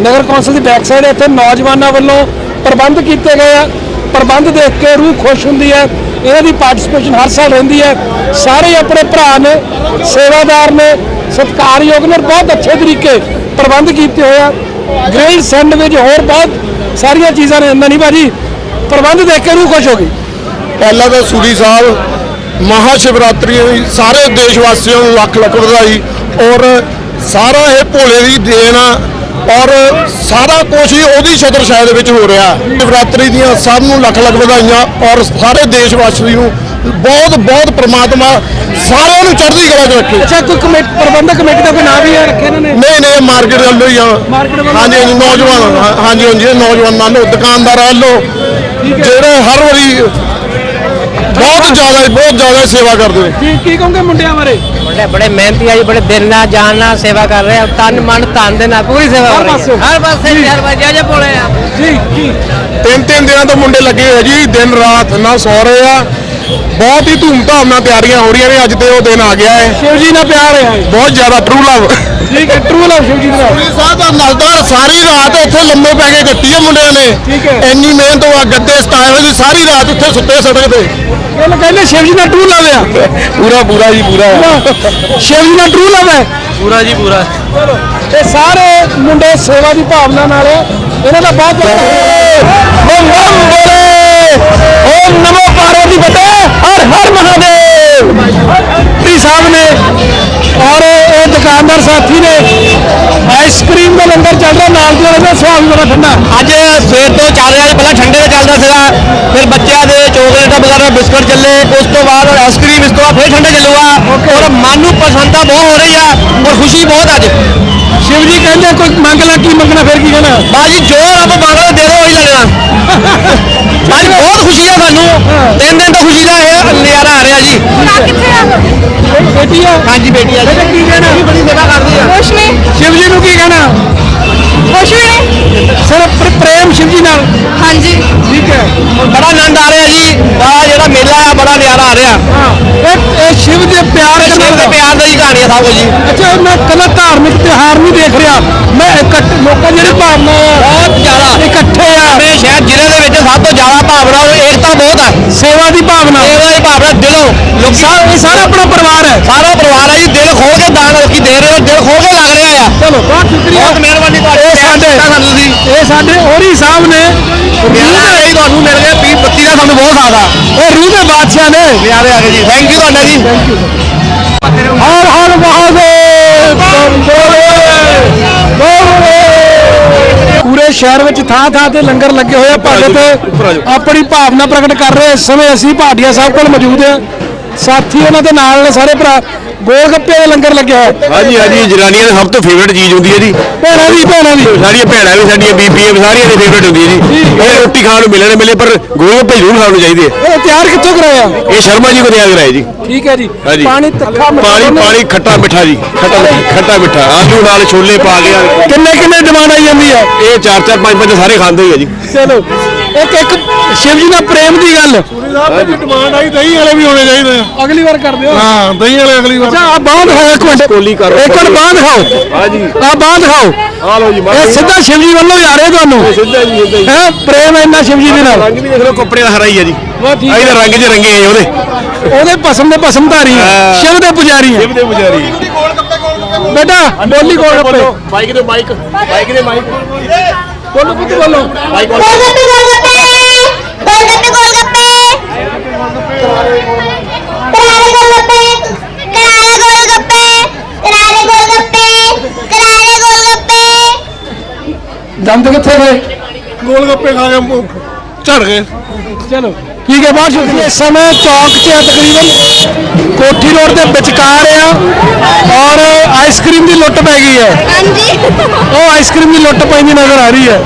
ਨਗਰ ਕੌਂਸਲ ਦੀ ਬੈਕ ਸਾਈਡ ਇੱਥੇ ਨੌਜਵਾਨਾਂ ਵੱਲੋਂ ਪ੍ਰਬੰਧ ਕੀਤੇ ਗਏ ਆ। ਪ੍ਰਬੰਧ ਦੇਖ ਕੇ ਰੂਹ ਖੁਸ਼ ਹੁੰਦੀ ਹੈ। ਇਹਨਾਂ ਦੀ ਪਾਰਟਿਸਿਪੇਸ਼ਨ ਹਰ ਸਾਲ ਰਹਿੰਦੀ ਹੈ। ਸਾਰੇ ਆਪਣੇ ਭਰਾ ਨੇ, ਸੇਵਾਦਾਰ ਨੇ, ਸਤਿਕਾਰਯੋਗ ਨੇ ਔਰ ਬਹੁਤ ਅੱਛੇ ਤਰੀਕੇ ਪ੍ਰਬੰਧ ਕੀਤੇ ਹੋਏ ਆ। ਗ੍ਰੇਡ ਸੈਂਡਵਿਚ ਹੋਰ ਬਹੁਤ ਸਾਰੀਆਂ ਚੀਜ਼ਾਂ ਨੇ। ਇੰਨਾ ਨਹੀਂ ਭਾਜੀ, ਪ੍ਰਬੰਧ ਦੇਖ ਕੇ ਰੂਹ ਖੁਸ਼ ਹੋ ਗਈ। ਪਹਿਲਾਂ ਤਾਂ ਸੂਰੀ ਸਾਹਿਬ ਮਹਾ ਸ਼ਿਵਰਾਤਰੀ ਸਾਰੇ ਦੇਸ਼ ਵਾਸੀਆਂ ਨੂੰ ਲੱਖ ਲੱਖ ਵਧਾਈ ਔਰ ਸਾਰਾ ਇਹ ਭੋਲੇ ਦੀ ਦੇਣ ਆ ਔਰ ਸਾਰਾ ਕੁਝ ਹੀ ਉਹਦੀ ਛਤਰ ਛਾਇਆ ਦੇ ਵਿੱਚ ਹੋ ਰਿਹਾ। ਸ਼ਿਵਰਾਤਰੀ ਦੀਆਂ ਸਭ ਨੂੰ ਲੱਖ ਲੱਖ ਵਧਾਈਆਂ ਔਰ ਸਾਰੇ ਦੇਸ਼ ਵਾਸੀ ਨੂੰ ਬਹੁਤ ਬਹੁਤ ਪ੍ਰਮਾਤਮਾ ਸਾਰਿਆਂ ਨੂੰ ਚੜ੍ਹਦੀ ਕਲਾ 'ਚ ਰੱਖੇ। ਅੱਛਾ ਕੋਈ ਕਮੇਟੀ ਪ੍ਰਬੰਧਕ ਕਮੇਟੀ ਦਾ ਕੋਈ ਨਾਮ ਵੀ ਹੈ ਰੱਖੇ ਇਹਨਾਂ ਨੇ? ਨਹੀਂ ਨਹੀਂ ਮਾਰਕੀਟ ਵੱਲੋਂ ਹੀ ਆ? ਹਾਂਜੀ ਹਾਂਜੀ ਨੌਜਵਾਨ ਹਾਂਜੀ ਹਾਂਜੀ ਇਹ ਨੌਜਵਾਨਾਂ ਦੁਕਾਨਦਾਰਾਂ ਵੱਲੋਂ ਜਿਹੜੇ ਹਰ ਵਾਰੀ ਬਹੁਤ ਜ਼ਿਆਦਾ ਬਹੁਤ ਜ਼ਿਆਦਾ ਸੇਵਾ ਕਰਦੇ ਨੇ। ਕੀ ਕੀ ਕਹੋਗੇ ਮੁੰਡਿਆਂ ਬਾਰੇ? ਬੜੇ ਬੜੇ ਮਿਹਨਤੀ ਆ ਜੀ ਬੜੇ ਦਿਲ ਨਾਲ ਜਾਨ ਨਾਲ ਸੇਵਾ ਕਰ ਰਹੇ ਆ। ਤਨ ਮਨ ਧਨ ਦੇ ਨਾਲ ਪੂਰੀ ਸੇਵਾ ਹੋ ਰਹੀ। ਹੈ। ਹਰ ਪਾਸੇ। ਹਰ ਪਾਸੇ ਜੇ। ਬੋਲੇ ਆ। ਜੀ ਜੀ। ਤਿੰਨ ਤਿੰਨ ਦਿਨਾਂ ਤੋਂ ਮੁੰਡੇ ਲੱਗੇ ਹੋਏ ਜੀ। ਦਿਨ ਰਾਤ ਨਾ ਸੌ ਰਹੇ ਆ। ਬਹੁਤ ਹੀ ਧੂਮਧਾਮ ਨਾਲ ਤਿਆਰੀਆਂ ਹੋ ਰਹੀਆਂ ਨੇ ਅੱਜ ਤੇ ਉਹ ਦਿਨ ਆ ਗਿਆ ਹੈ। ਸ਼ਿਵ ਜੀ ਨਾਲ ਪਿਆਰ ਹੈ। ਬਹੁਤ ਜ਼ਿਆਦਾ ਟਰੂ ਲਵ ਠੀਕ ਹੈ ਟਰੂ ਲਵ ਸ਼ਿਵ ਜੀ ਦਾ ਸਾਹਿਬ ਦਾ ਨਜ਼ਦਾਰ ਸਾਰੀ ਰਾਤ ਇੱਥੇ ਲੰਮੇ ਪੈ ਕੇ ਕੱਟੀ ਹੈ ਮੁੰਡਿਆਂ ਨੇ। ਠੀਕ ਹੈ। ਇੰਨੀ ਮਿਹਨਤ ਹੋਆ ਗੱਦੇ ਸਤਾਏ ਹੋਏ ਸੀ ਸਾਰੀ ਰਾਤ ਉੱਥੇ ਸੁੱਤੇ ਸੜਕ ਤੇ। ਇਹ ਕਹਿੰਦੇ ਸ਼ਿਵ ਜੀ ਨਾਲ ਟਰੂ ਲਵ ਆ। ਪੂਰਾ ਪੂਰਾ ਜੀ ਪੂਰਾ। ਸ਼ਿਵ ਜੀ ਨਾਲ ਟਰੂ ਲਵ ਹੈ। ਪੂਰਾ ਜੀ ਪੂਰਾ। ਤੇ ਸਾਰੇ ਮੁੰਡੇ ਸੇਵਾ ਦੀ ਭਾਵਨਾ ਨਾਲ ਆ। ਇਹਨਾਂ ਦਾ ਬਹੁਤ ਬਹੁਤ ਓਮ ਨਮੋ ਬੋਲੇ ਓਮ ਨਮੋ ਪਾਰਵਤੀ ਪਤੇ ਹਰ ਹਰ ਮਹਾਦੇਵ। ਜੀ ਸਾਹਿਬ ਨੇ ਔਰ ਇਹ ਦੁਕਾਨਦਾਰ ਸਾਥੀ ਨੇ ਸੁਭਾਅ ਵੀ ਬੜਾ ਠੰਡਾ। ਅੱਜ ਸਵੇਰ ਤੋਂ ਚੱਲ ਰਿਹਾ ਪਹਿਲਾਂ ਠੰਡੇ ਤੇ ਚੱਲਦਾ ਸੀਗਾ ਫਿਰ ਬੱਚਿਆਂ ਦੇ ਚੋਕਲੇਟ ਵਗੈਰਾ ਬਿਸਕਟ ਚੱਲੇ ਉਸ ਤੋਂ ਬਾਅਦ ਆਈਸਕ੍ਰੀਮ ਇਸ ਤੋਂ ਬਾਅਦ ਫਿਰ ਠੰਡਾ ਚੱਲੂਗਾ। ਔਰ ਮਨ ਨੂੰ ਪ੍ਰਸੰਨਤਾ ਬਹੁਤ ਹੋ ਰਹੀ ਆ ਔਰ ਖੁਸ਼ੀ ਬਹੁਤ ਅੱਜ। ਸ਼ਿਵ ਜੀ ਕਹਿੰਦੇ ਕੋਈ ਮੰਗ ਲੈ ਕੀ ਮੰਗਣਾ ਫਿਰ ਕੀ ਕਹਿਣਾ? ਬਾਜੀ ਜੋ ਰੱਬ ਮੰਗਦਾ ਦੇ ਦੋ ਉਹੀ ਲੱਗਣਾ ਅੱਜ ਬਹੁਤ ਖੁਸ਼ੀ ਆ ਸਾਨੂੰ। ਤਿੰਨ ਦਿਨ ਤੋਂ ਖੁਸ਼ੀ ਦਾ ਇਹ ਨਜ਼ਾਰਾ ਆ ਰਿਹਾ ਜੀ। ਬੇਟੀ ਆ? ਹਾਂਜੀ ਬੇਟੀ ਆ ਜੀ। ਕੀ ਕਹਿਣਾ? ਬੜੀ ਸੇਵਾ ਕਰਦੀ ਆ। ਕੁਛ ਨਹੀਂ। ਸ਼ਿਵ ਜੀ ਨੂੰ ਕੀ ਕਹਿਣਾ? ਕੁਛ ਵੀ ਨਹੀਂ। ਸਿਰਫ ਪ੍ਰ- ਪ੍ਰੇਮ ਸ਼ਿਵ ਜੀ ਨਾਲ। ਹਾਂਜੀ। ਠੀਕ ਹੈ। ਬੜਾ ਆਨੰਦ ਆ ਦੀ ਕਹਾਣੀ ਆ ਸਭ ਕੁਝ ਜੀ। ਅੱਛਾ ਮੈਂ ਕੱਲਾ ਧਾਰਮਿਕ ਤਿਉਹਾਰ ਨਹੀਂ ਦੇਖ ਰਿਹਾ। ਮੈਂ ਇਕੱਠ ਲੋਕਾਂ ਦੀ ਜਿਹੜੀ ਭਾਵਨਾ ਬਹੁਤ ਜ਼ਿਆਦਾ। ਇਕੱਠੇ ਆ। ਆਪਣੇ ਸ਼ਹਿਰ ਜ਼ਿਲ੍ਹੇ ਦੇ ਵਿੱਚ ਸਭ ਤੋਂ ਜ਼ਿਆਦਾ ਭਾਵਨਾ ਏਕਤਾ ਬਹੁਤ ਆ। ਸੇਵਾ ਦੀ ਭਾਵਨਾ। ਸੇਵਾ ਦੀ ਭਾਵਨਾ ਦਿਲੋਂ। ਲੋਕੀ ਸਾ- ਇਹ ਸਾਰਾ ਆਪਣਾ ਪਰਿਵਾਰ ਹੈ। ਸਾਰਾ ਪਰਿਵਾਰ ਆ ਜੀ ਦਿਲ ਖੋਲ ਕੇ ਦਾਨ ਲੋਕੀ ਦੇ ਰਹੇ ਦਿਲ ਖੋਲ ਕੇ ਲੱਗ ਰਿਹਾ ਆ। ਚਲੋ ਬਹੁਤ ਸ਼ੁਕਰੀਆ। ਬਹੁਤ ਮਿਹਰਬਾਨੀ ਤੁਹਾਡੀ। ਇਹ ਸਾਡੇ ਇਹ ਸਾਡੇ ਹੋਰੀ ਸਾਹਿਬ ਨੇ ਪਿਆਰਾ ਜੀ ਤੁਹਾਨੂੰ ਮਿਲ ਗਿਆ ਪੀ ਬੱਤੀ ਦਾ ਸਾਨੂੰ ਬਹੁਤ ਆ। ਇਹ ਰੂਹ ਦੇ ਬਾਦਸ਼ਾਹ ਨੇ। ਪਿਆਰੇ ਆ ਗਏ ਜੀ। ਥੈਂਕ ਯੂ ਤੁਹਾਡਾ ਜੀ। ਹਰ ਹਰ ਮਹਾਦੇਵ ਬੋਲੇ ਪੂਰੇ ਸ਼ਹਿਰ ਵਿੱਚ ਥਾਂ ਥਾਂ ਤੇ ਲੰਗਰ ਲੱਗੇ ਹੋਏ ਆ ਭਗਤ ਆਪਣੀ ਭਾਵਨਾ ਪ੍ਰਗਟ ਕਰ ਰਹੇ ਇਸ ਸਮੇਂ ਅਸੀਂ ਭਾਟੀਆ ਸਾਹਿਬ ਕੋਲ ਮੌਜੂਦ ਹਾਂ ਸਾਥੀ ਉਹਨਾਂ ਦੇ ਨਾਲ ਨੇ ਸਾਰੇ ਭਰਾ। ਗੋਲ ਗੱਪੇ ਦਾ ਲੰਗਰ ਲੱਗਿਆ ਹੋਇਆ। ਹਾਂਜੀ ਹਾਂਜੀ ਜਨਾਨੀਆਂ ਦੀ ਸਭ ਤੋਂ ਫੇਵਰਟ ਚੀਜ਼ ਹੁੰਦੀ ਹੈ ਜੀ। ਭੈਣਾਂ ਦੀ ਭੈਣਾਂ ਦੀ। ਸਾਡੀਆਂ ਭੈਣਾਂ ਵੀ ਸਾਡੀਆਂ ਬੀਬੀਆਂ ਵੀ ਸਾਰੀਆਂ ਦੀ ਫੇਵਰਟ ਹੁੰਦੀ ਹੈ। ਜੀ ਇਹ ਰੋਟੀ ਖਾਣ ਨੂੰ ਮਿਲਣੇ ਮਿਲੇ ਪਰ ਗੋਲਗੱਪੇ ਜ਼ਰੂਰ ਖਾਣ ਨੂੰ ਚਾਹੀਦੇ ਆ। ਇਹ ਤਿਆਰ ਕਿੱਥੋਂ ਕਰਾਇਆ? ਇਹ ਸ਼ਰਮਾ ਜੀ ਕੋ ਤਿਆਰ ਕਰਾਏ ਜੀ। ਠੀਕ ਹੈ ਜੀ। ਹਾਂਜੀ। ਪਾਣੀ ਤਿੱਖਾ ਮਿੱਠਾ ਪਾਣੀ। ਪਾਣੀ ਖੱਟਾ ਮਿੱਠਾ ਜੀ ਖੱਟਾ ਖੱਟਾ ਮਿੱਠਾ। ਆਲੂ ਨਾਲ ਛੋਲੇ ਪਾ ਕੇ ਕਿੰਨੇ ਕਿੰਨੇ ਡਿਮਾਂਡ ਆਈ ਜਾਂਦੀ ਹੈ? ਇਹ ਚਾਰ ਚਾਰ ਪੰਜ ਪੰਜ ਸਾਰੇ ਖਾਂਦੇ ਹੀ ਆ ਜੀ। ਚਲੋ। ਇੱਕ ਇੱਕ ਸ਼ਿਵ ਜੀ ਦਾ ਪ੍ਰੇਮ ਦੀ ਗੱਲ। ਡਿਮਾਂਡ ਆਈ ਦਹੀਂ ਵਾਲੇ ਵੀ ਹੋਣੇ ਚਾਹੀਦੇ ਆ। ਅਗਲੀ ਵਾਰ ਕਰਦੇ ਹੋ ਹਾਂ ਦਹੀਂ ਵਾਲੇ ਅਗਲੀ ਵਾਰ। ਅੱਛਾ ਆ ਬਾਂਹ ਦਿਖਾਓ ਇੱਕ ਮਿੰਟ। ਕੋਲੀ ਕਰੋ। ਇੱਕ ਮਿੰਟ ਬਾਂਹ ਦਿਖਾਓ। ਹਾਂਜੀ ਆ ਬਾਂਹ ਦਿਖਾਓ। ਆ ਲਓ ਜੀ ਇਹ ਸਿੱਧਾ ਸ਼ਿਵ ਜੀ ਵੱਲੋਂ ਜਾ ਰਿਹਾ ਤੁਹਾਨੂੰ। ਸਿੱਧਾ ਜੀ ਸਿੱਧਾ ਜੀ। ਹੈ ਪ੍ਰੇਮ ਇੰਨਾ ਸ਼ਿਵ ਜੀ ਦੇ ਨਾਲ। ਰੰਗ ਵੀ ਦੇਖ ਲਓ ਕੱਪੜੇ ਦਾ ਹਰਾ ਹੀ ਆ ਜੀ। ਬਹੁਤ ਠੀਕ ਤਾਂ ਰੰਗ 'ਚ ਰੰਗੇ ਆ ਉਹਦੇ। ਉਹਦੇ ਭਸਮ ਦੇ ਭਸਮ ਧਾਰੀ ਹੈ। ਹਾਂ। ਸ਼ਿਵ ਦੇ ਪੁਜਾਰੀ ਹੈ ਸ਼ਿਵ ਦੇ ਪੁਜਾਰੀ ਬੇਟਾ ਬੋਲੀ ਕੋਲ ਗੱਪੇ। ਬਾਈਕ ਦੇ ਬਾਈਕ ਬਾਈਕ ਦੇ ਮਾਈਕ। ਬੋਲੋ ਪੁੱਤ ਬੋਲੋ। ਬਾਈਕ ਗੋਲਗੱਪੇ ਦੰਦ ਕਿੱਥੇ ਗਏ? ਗੋਲ ਗੱਪੇ ਖਾ ਕੇ ਮੂੰਹ ਝੜ ਗਏ। ਚਲੋ ਠੀਕ ਹੈ ਬਹੁਤ ਸ਼ੁਕਰੀਆ ਇਸ ਸਮੇਂ ਚੌਕ 'ਚ ਆ ਤਕਰੀਬਨ। ਕੋਠੀ ਰੋਡ ਦੇ ਵਿਚਕਾਰ ਆ ਔਰ ਆਈਸਕ੍ਰੀਮ ਦੀ ਲੁੱਟ ਪੈ ਗਈ ਹੈ। ਹਾਂਜੀ। ਉਹ ਆਈਸਕ੍ਰੀਮ ਦੀ ਲੁੱਟ ਪੈਂਦੀ ਨਜ਼ਰ ਆ ਰਹੀ ਹੈ।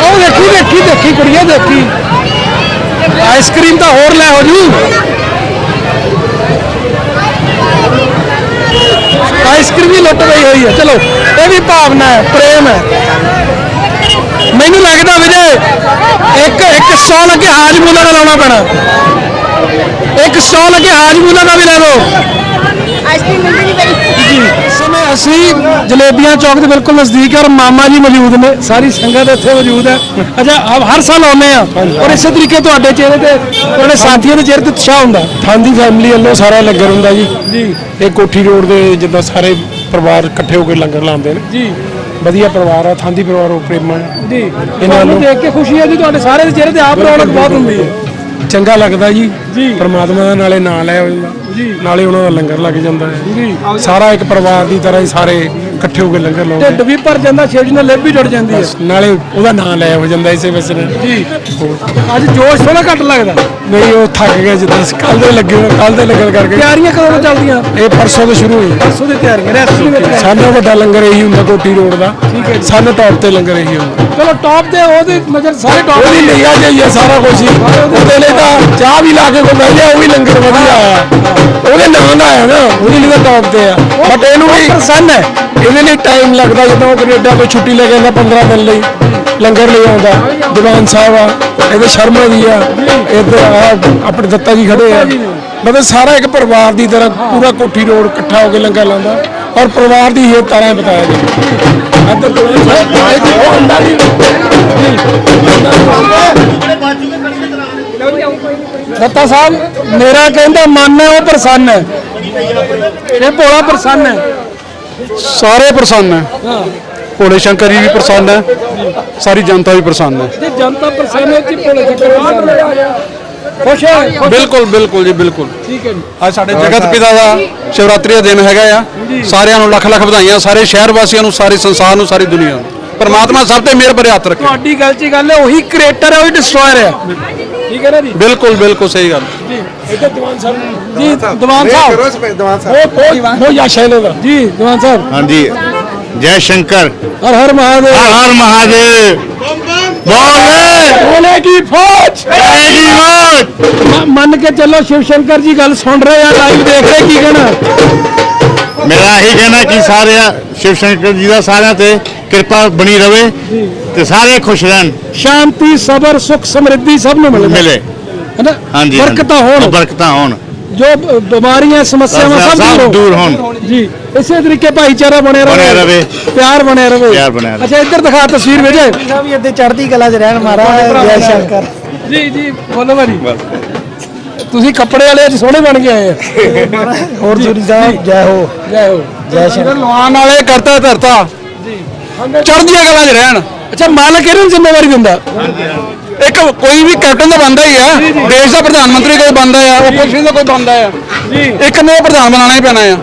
ਉਹ ਦੇਖੀ ਦੇਖੀ ਦੇਖੀ ਕੁੜੀਏ ਦੇਖੀ। ਆਈਸਕ੍ਰੀਮ ਤਾਂ ਹੋਰ ਲੈ ਹੋ ਜੂ। ਆਈਸਕ੍ਰੀਮ ਵੀ ਲੁੱਟ ਪਈ ਹੋਈ ਹੈ। ਚਲੋ, ਇਹ ਵੀ ਭਾਵਨਾ ਹੈ, ਪ੍ਰੇਮ ਹੈ। ਮੈਨੂੰ ਲੱਗਦਾ ਵੀਰੇ, ਇੱਕ ਇੱਕ ਸੌ ਲੱਗੇ ਹਾਜਮੂਲਾ ਦਾ ਲਾਉਣਾ ਪੈਣਾ। ਇੱਕ ਸੌ ਲੱਗੇ ਹਾਜਮੂਲਾ ਦਾ ਵੀ ਲੈ ਲਓ। ਅਸੀਂ ਜਲੇਬੀਆਂ ਚੌਕ ਦੇ ਬਿਲਕੁਲ ਨਜ਼ਦੀਕ ਹੈ ਔਰ ਮਾਮਾ ਜੀ ਮੌਜੂਦ ਨੇ ਸਾਰੀ ਸੰਗਤ ਇੱਥੇ ਮੌਜੂਦ ਹੈ। ਅੱਛਾ ਆਪ ਹਰ ਸਾਲ ਆਉਂਦੇ ਆ ਔਰ ਇਸੇ ਤਰੀਕੇ ਤੁਹਾਡੇ ਚਿਹਰੇ ਤੇ ਤੁਹਾਡੇ ਸਾਥੀਆਂ ਦੇ ਚਿਹਰੇ ਤੇ ਉਤਸ਼ਾਹ ਹੁੰਦਾ। ਥਾਂਦੀ ਫੈਮਿਲੀ ਵੱਲੋਂ ਸਾਰਾ ਲੰਗਰ ਹੁੰਦਾ ਜੀ। ਜੀ। ਇਹ ਕੋਠੀ ਰੋਡ ਦੇ ਜਿੱਦਾਂ ਸਾਰੇ ਪਰਿਵਾਰ ਇਕੱਠੇ ਹੋ ਕੇ ਲੰਗਰ ਲਾਉਂਦੇ ਨੇ। ਜੀ। ਵਧੀਆ ਪਰਿਵਾਰ ਆ ਥਾਂਦੀ ਪਰਿਵਾਰ ਉਹ ਪ੍ਰੇਮਾ ਜੀ। ਇਹਨਾਂ ਨੂੰ ਦੇਖ ਕੇ ਖੁਸ਼ੀ ਹੈ ਜੀ ਤੁਹਾਡੇ ਸਾਰੇ ਦੇ ਚਿਹਰੇ ਤੇ ਆਪ ਰੌਣਕ ਬਹੁਤ ਹੁੰਦੀ ਹੈ। ਚੰਗਾ ਲੱਗਦਾ ਜੀ। ਪਰਮਾਤਮਾ ਦਾ ਨਾਲੇ ਨਾਂ ਲੈ ਹੋ ਜਾਂਦਾ। ਨਾਲੇ ਉਹਨਾਂ ਦਾ ਲੰਗਰ ਲੱਗ ਜਾਂਦਾ ਹੈ ਸਾਰਾ ਇੱਕ ਪਰਿਵਾਰ ਦੀ ਤਰ੍ਹਾਂ ਹੀ ਸਾਰੇ ਇਕੱਠੇ ਹੋ ਕੇ ਲੰਗਰ ਲਾਉਂਦੇ ਢਿੱਡ ਵੀ ਭਰ ਜਾਂਦਾ ਜੀ ਨਾਲ ਲਿਪ ਵੀ ਜੁੜ ਜਾਂਦੀ ਹੈ। ਨਾਲੇ ਉਹਦਾ ਨਾਂ ਲੈ ਹੋ ਜਾਂਦਾ ਇਸੇ ਵਿੱਚ ਜੀ। ਅੱਜ ਜੋਸ਼ ਥੋੜਾ ਘੱਟ ਲੱਗਦਾ। ਨਹੀਂ ਉਹ ਥੱਕ ਗਏ ਜਿੱਦਾਂ ਕੱਲ ਦੇ ਲੱਗੇ ਹੋਏ ਕੱਲ ਦੇ ਲੰਗਰ ਕਰਕੇ। ਤਿਆਰੀਆਂ ਕਦੋਂ ਤੋਂ ਚੱਲਦੀਆਂ? ਇਹ ਪਰਸੋਂ ਤੋਂ ਸ਼ੁਰੂ ਹੋਈ। ਪਰਸੋਂ ਦੀ ਤਿਆਰੀਆਂ ਰੈਸਟ ਵਿੱਚ ਸਾਡਾ ਵੱਡਾ ਲੰਗਰ ਇਹੀ ਹੁੰਦਾ ਕੋਠੀ ਰੋਡ ਦਾ। ਠੀਕ ਹੈ। ਸਾਨੂੰ ਟੌਪ ਤੇ ਲੰਗਰ ਇਹੀ ਹੁੰਦਾ। ਚਲੋ ਟੌਪ ਤੇ ਉਹਦੀ ਨਜ਼ਰ ਸਾਰੇ ਟੌਪ ਉਹਦੀ ਨਿਗਾਹ ਜਾਈਏ ਸਾਰਾ ਕੁਝ ਹੀ। ਉਹਦੇ ਲਈ ਤਾਂ ਚਾਹ ਵੀ ਲਾ ਕੇ ਕੋ ਬਹਿ ਉਹ ਵੀ ਲੰਗਰ ਵਧੀਆ ਆ ਉਹਦੇ ਨਾਂ ਦਾ ਆ ਨਾ ਉਹਦੇ ਤਾਂ ਟੌਪ ਤੇ ਆ। ਬਟ ਇਹਨੂੰ ਵੀ ਪ੍ਰਸੰਨ ਹੈ। ਇਹਦੇ ਲਈ ਟਾਈਮ ਲੱਗਦਾ ਜਦੋਂ ਉਹ ਕੈਨੇਡਾ ਤੋਂ ਛੁੱਟੀ ਲੈ ਕੇ ਆਉਂਦਾ 15 ਦਿਨ ਲਈ, ਲੰਗਰ ਲਈ ਆਉਂਦਾ, ਦੀਵਾਨ ਸਾਹਿਬ ਆ, ਇਹਦੇ ਸ਼ਰਮਾ ਜੀ ਆ ਇੱਧਰ ਆ, ਆਪਣੇ ਦੱਤਾ ਜੀ ਖੜੇ ਆ। ਮਤਲਬ ਸਾਰਾ ਇੱਕ ਪਰਿਵਾਰ ਦੀ ਤਰ੍ਹਾਂ ਪੂਰਾ ਕੋਠੀ ਰੋਡ ਇਕੱਠਾ ਹੋ ਕੇ ਲੰਗਰ ਲਾਉਂਦਾ ਔਰ ਪਰਿਵਾਰ ਦੀ ਹੀ ਤਰ੍ਹਾਂ ਬਤਾਇਆ ਜੀ, ਇੱਧਰ ਤੋਂ ਉਹ ਅੰਡਾ ਜੀ। ਦੱਤਾ ਸਾਹਿਬ, ਮੇਰਾ ਕਹਿੰਦਾ ਮਨ ਹੈ, ਉਹ ਪ੍ਰਸੰਨ ਹੈ। ਇਹ ਭੋਲਾ ਪ੍ਰਸੰਨ ਹੈ। ਸਾਰੇ ਪ੍ਰਸੰਨ ਹੈ। ਭੋਲੇ ਸ਼ੰਕਰ ਜੀ ਵੀ ਪ੍ਰਸੰਨ ਹੈ ਸਾਰੀ ਜਨਤਾ ਵੀ ਪ੍ਰਸੰਨ ਹੈ। ਜੇ ਜਨਤਾ ਪ੍ਰਸੰਨ ਹੈ ਕਿ ਭੋਲੇ ਸ਼ੰਕਰ ਖੁਸ਼ ਹੈ? ਬਿਲਕੁਲ ਬਿਲਕੁਲ ਜੀ ਬਿਲਕੁਲ। ਠੀਕ ਹੈ ਜੀ। ਅੱਜ ਸਾਡੇ ਜਗਤ ਪਿਤਾ ਦਾ ਸ਼ਿਵਰਾਤਰੀ ਦਾ ਦਿਨ ਹੈਗਾ ਆ। ਸਾਰਿਆਂ ਨੂੰ ਲੱਖ ਲੱਖ ਵਧਾਈਆਂ ਸਾਰੇ ਸ਼ਹਿਰ ਵਾਸੀਆਂ ਨੂੰ ਸਾਰੇ ਸੰਸਾਰ ਨੂੰ ਸਾਰੀ ਦੁਨੀਆ ਨੂੰ। ਪਰਮਾਤਮਾ ਸਭ ਤੇ ਮਿਹਰ ਭਰੇ ਹੱਥ ਰੱਖੇ। ਤੁਹਾਡੀ ਗੱਲ 'ਚ ਗੱਲ ਹੈ ਉਹੀ ਕ੍ਰੀਏਟਰ ਹੈ ਉਹੀ ਡਿਸਟਰੋਇਰ ਹੈ। ਠੀਕ ਹੈ ਨਾ ਜੀ? ਬਿਲਕੁਲ ਬਿਲਕੁਲ ਸਹੀ ਗੱਲ। ਜੀ ਇੱਧਰ ਦੀਵਾਨ ਸਾਹਿਬ। ਜੀ ਦੀਵਾਨ ਸਾਹਿਬ। ਦੀਵਾਨ ਬਹੁਤ ਬਹੁਤ ਬਹੁਤ ਯਸ਼ ਹੈ ਇਹਨਾਂ ਦਾ ਜੀ ਦੀਵਾਨ ਸਾਹਿਬ। ਹਾਂਜੀ। ਜੈ ਸ਼ੰਕਰ। ਹਰ ਹਰ ਮਹਾਦੇਵ। ਹਰ ਮਹਾਦੇਵ। ਬੋਲੇ। ਬੋਲੇ ਕੀ ਫੌਜ? ਜੈ ਜੀ ਮੋਤ ਮ- ਮੰਨ ਕੇ ਚੱਲੋ ਸ਼ਿਵ ਸ਼ੰਕਰ ਜੀ ਗੱਲ ਸੁਣ ਰਹੇ ਆ ਲਾਈਵ ਦੇਖ ਰਹੇ ਕੀ ਕਹਿਣਾ? ਮੇਰਾ ਇਹੀ ਕਹਿਣਾ ਕਿ ਸਾਰੇ ਸ਼ਿਵ ਸ਼ੰਕਰ ਜੀ ਦਾ ਸਾਰਿਆਂ ਤੇ ਕਿਰਪਾ ਬਣੀ ਰਵੇ ਤੇ ਸਾਰੇ ਖੁਸ਼ ਰਹਿਣ। ਸ਼ਾਂਤੀ ਸਬਰ ਸੁਖ ਸਮਰਿੱਧੀ ਸਭ ਨੂੰ ਮਿਲੇ। ਮਿਲੇ। ਹੈਨਾ ਹਾਂਜੀ ਬਰਕਤਾਂ ਹੋਣ। ਬਰਕਤਾਂ ਹੋਣ। ਜੋ ਬ- ਬਿਮਾਰੀਆਂ ਸਮੱਸਿਆਵਾਂ ਸਭ ਸਭ ਦੂਰ ਹੋਣ। ਜੀ ਇਸੇ ਤਰੀਕੇ ਭਾਈਚਾਰਾ ਬਣਿਆ ਰਵੇ ਬਣਿਆ ਰਵੇ। ਪਿਆਰ ਬਣਿਆ ਰਵੇ ਪਿਆਰ ਬਣਿਆ ਰਵੇ। ਅੱਛਾ ਇੱਧਰ ਦਿਖਾ ਤਸਵੀਰ ਵਿਜੇ ਵੀ ਇੱਥੇ ਚੜ੍ਹਦੀ ਕਲਾ 'ਚ ਰਹਿਣ ਮਹਾਰਾਜ ਜੈ ਸ਼ੰਕਰ। ਜੀ ਜੀ ਬੋਲੋ ਭਾਜੀ। ਤੁਸੀਂ ਕੱਪੜੇ ਵਾਲੇ ਅੱਜ ਸੋਹਣੇ ਬਣ ਕੇ ਆਏ ਆ। ਹੋਰ ਸੂਰੀ ਸਾਹਿਬ ਜੈ। ਹੋ। ਜੈ ਹੋ। ਜੈ ਸ਼ੰਕਰ ਲਵਾਨ ਵਾਲੇ ਕਰਤਾ ਧਰਤਾ। ਚੜ੍ਹਦੀਆਂ ਗੱਲਾਂ 'ਚ ਰਹਿਣ। ਅੱਛਾ ਮਾਲਕ ਇਹਨਾਂ ਨੂੰ ਜ਼ਿੰਮੇਵਾਰੀ ਦਿੰਦਾ? ਇੱਕ ਕੋਈ ਵੀ ਕੈਪਟਨ ਦਾ ਬੰਦਾ ਹੀ ਆ। ਦੇਸ਼ ਦਾ ਪ੍ਰਧਾਨ ਮੰਤਰੀ ਕੋਈ ਬੰਦਾ ਆ ਆਪੋਜੀਸ਼ਨ ਦਾ ਕੋਈ ਬੰਦਾ ਆ। ਜੀ। ਇੱਕ ਨੇ ਪ੍ਰਧਾਨ ਬਣਾਉਣਾ ਹੀ ਪੈਣਾ ਆ।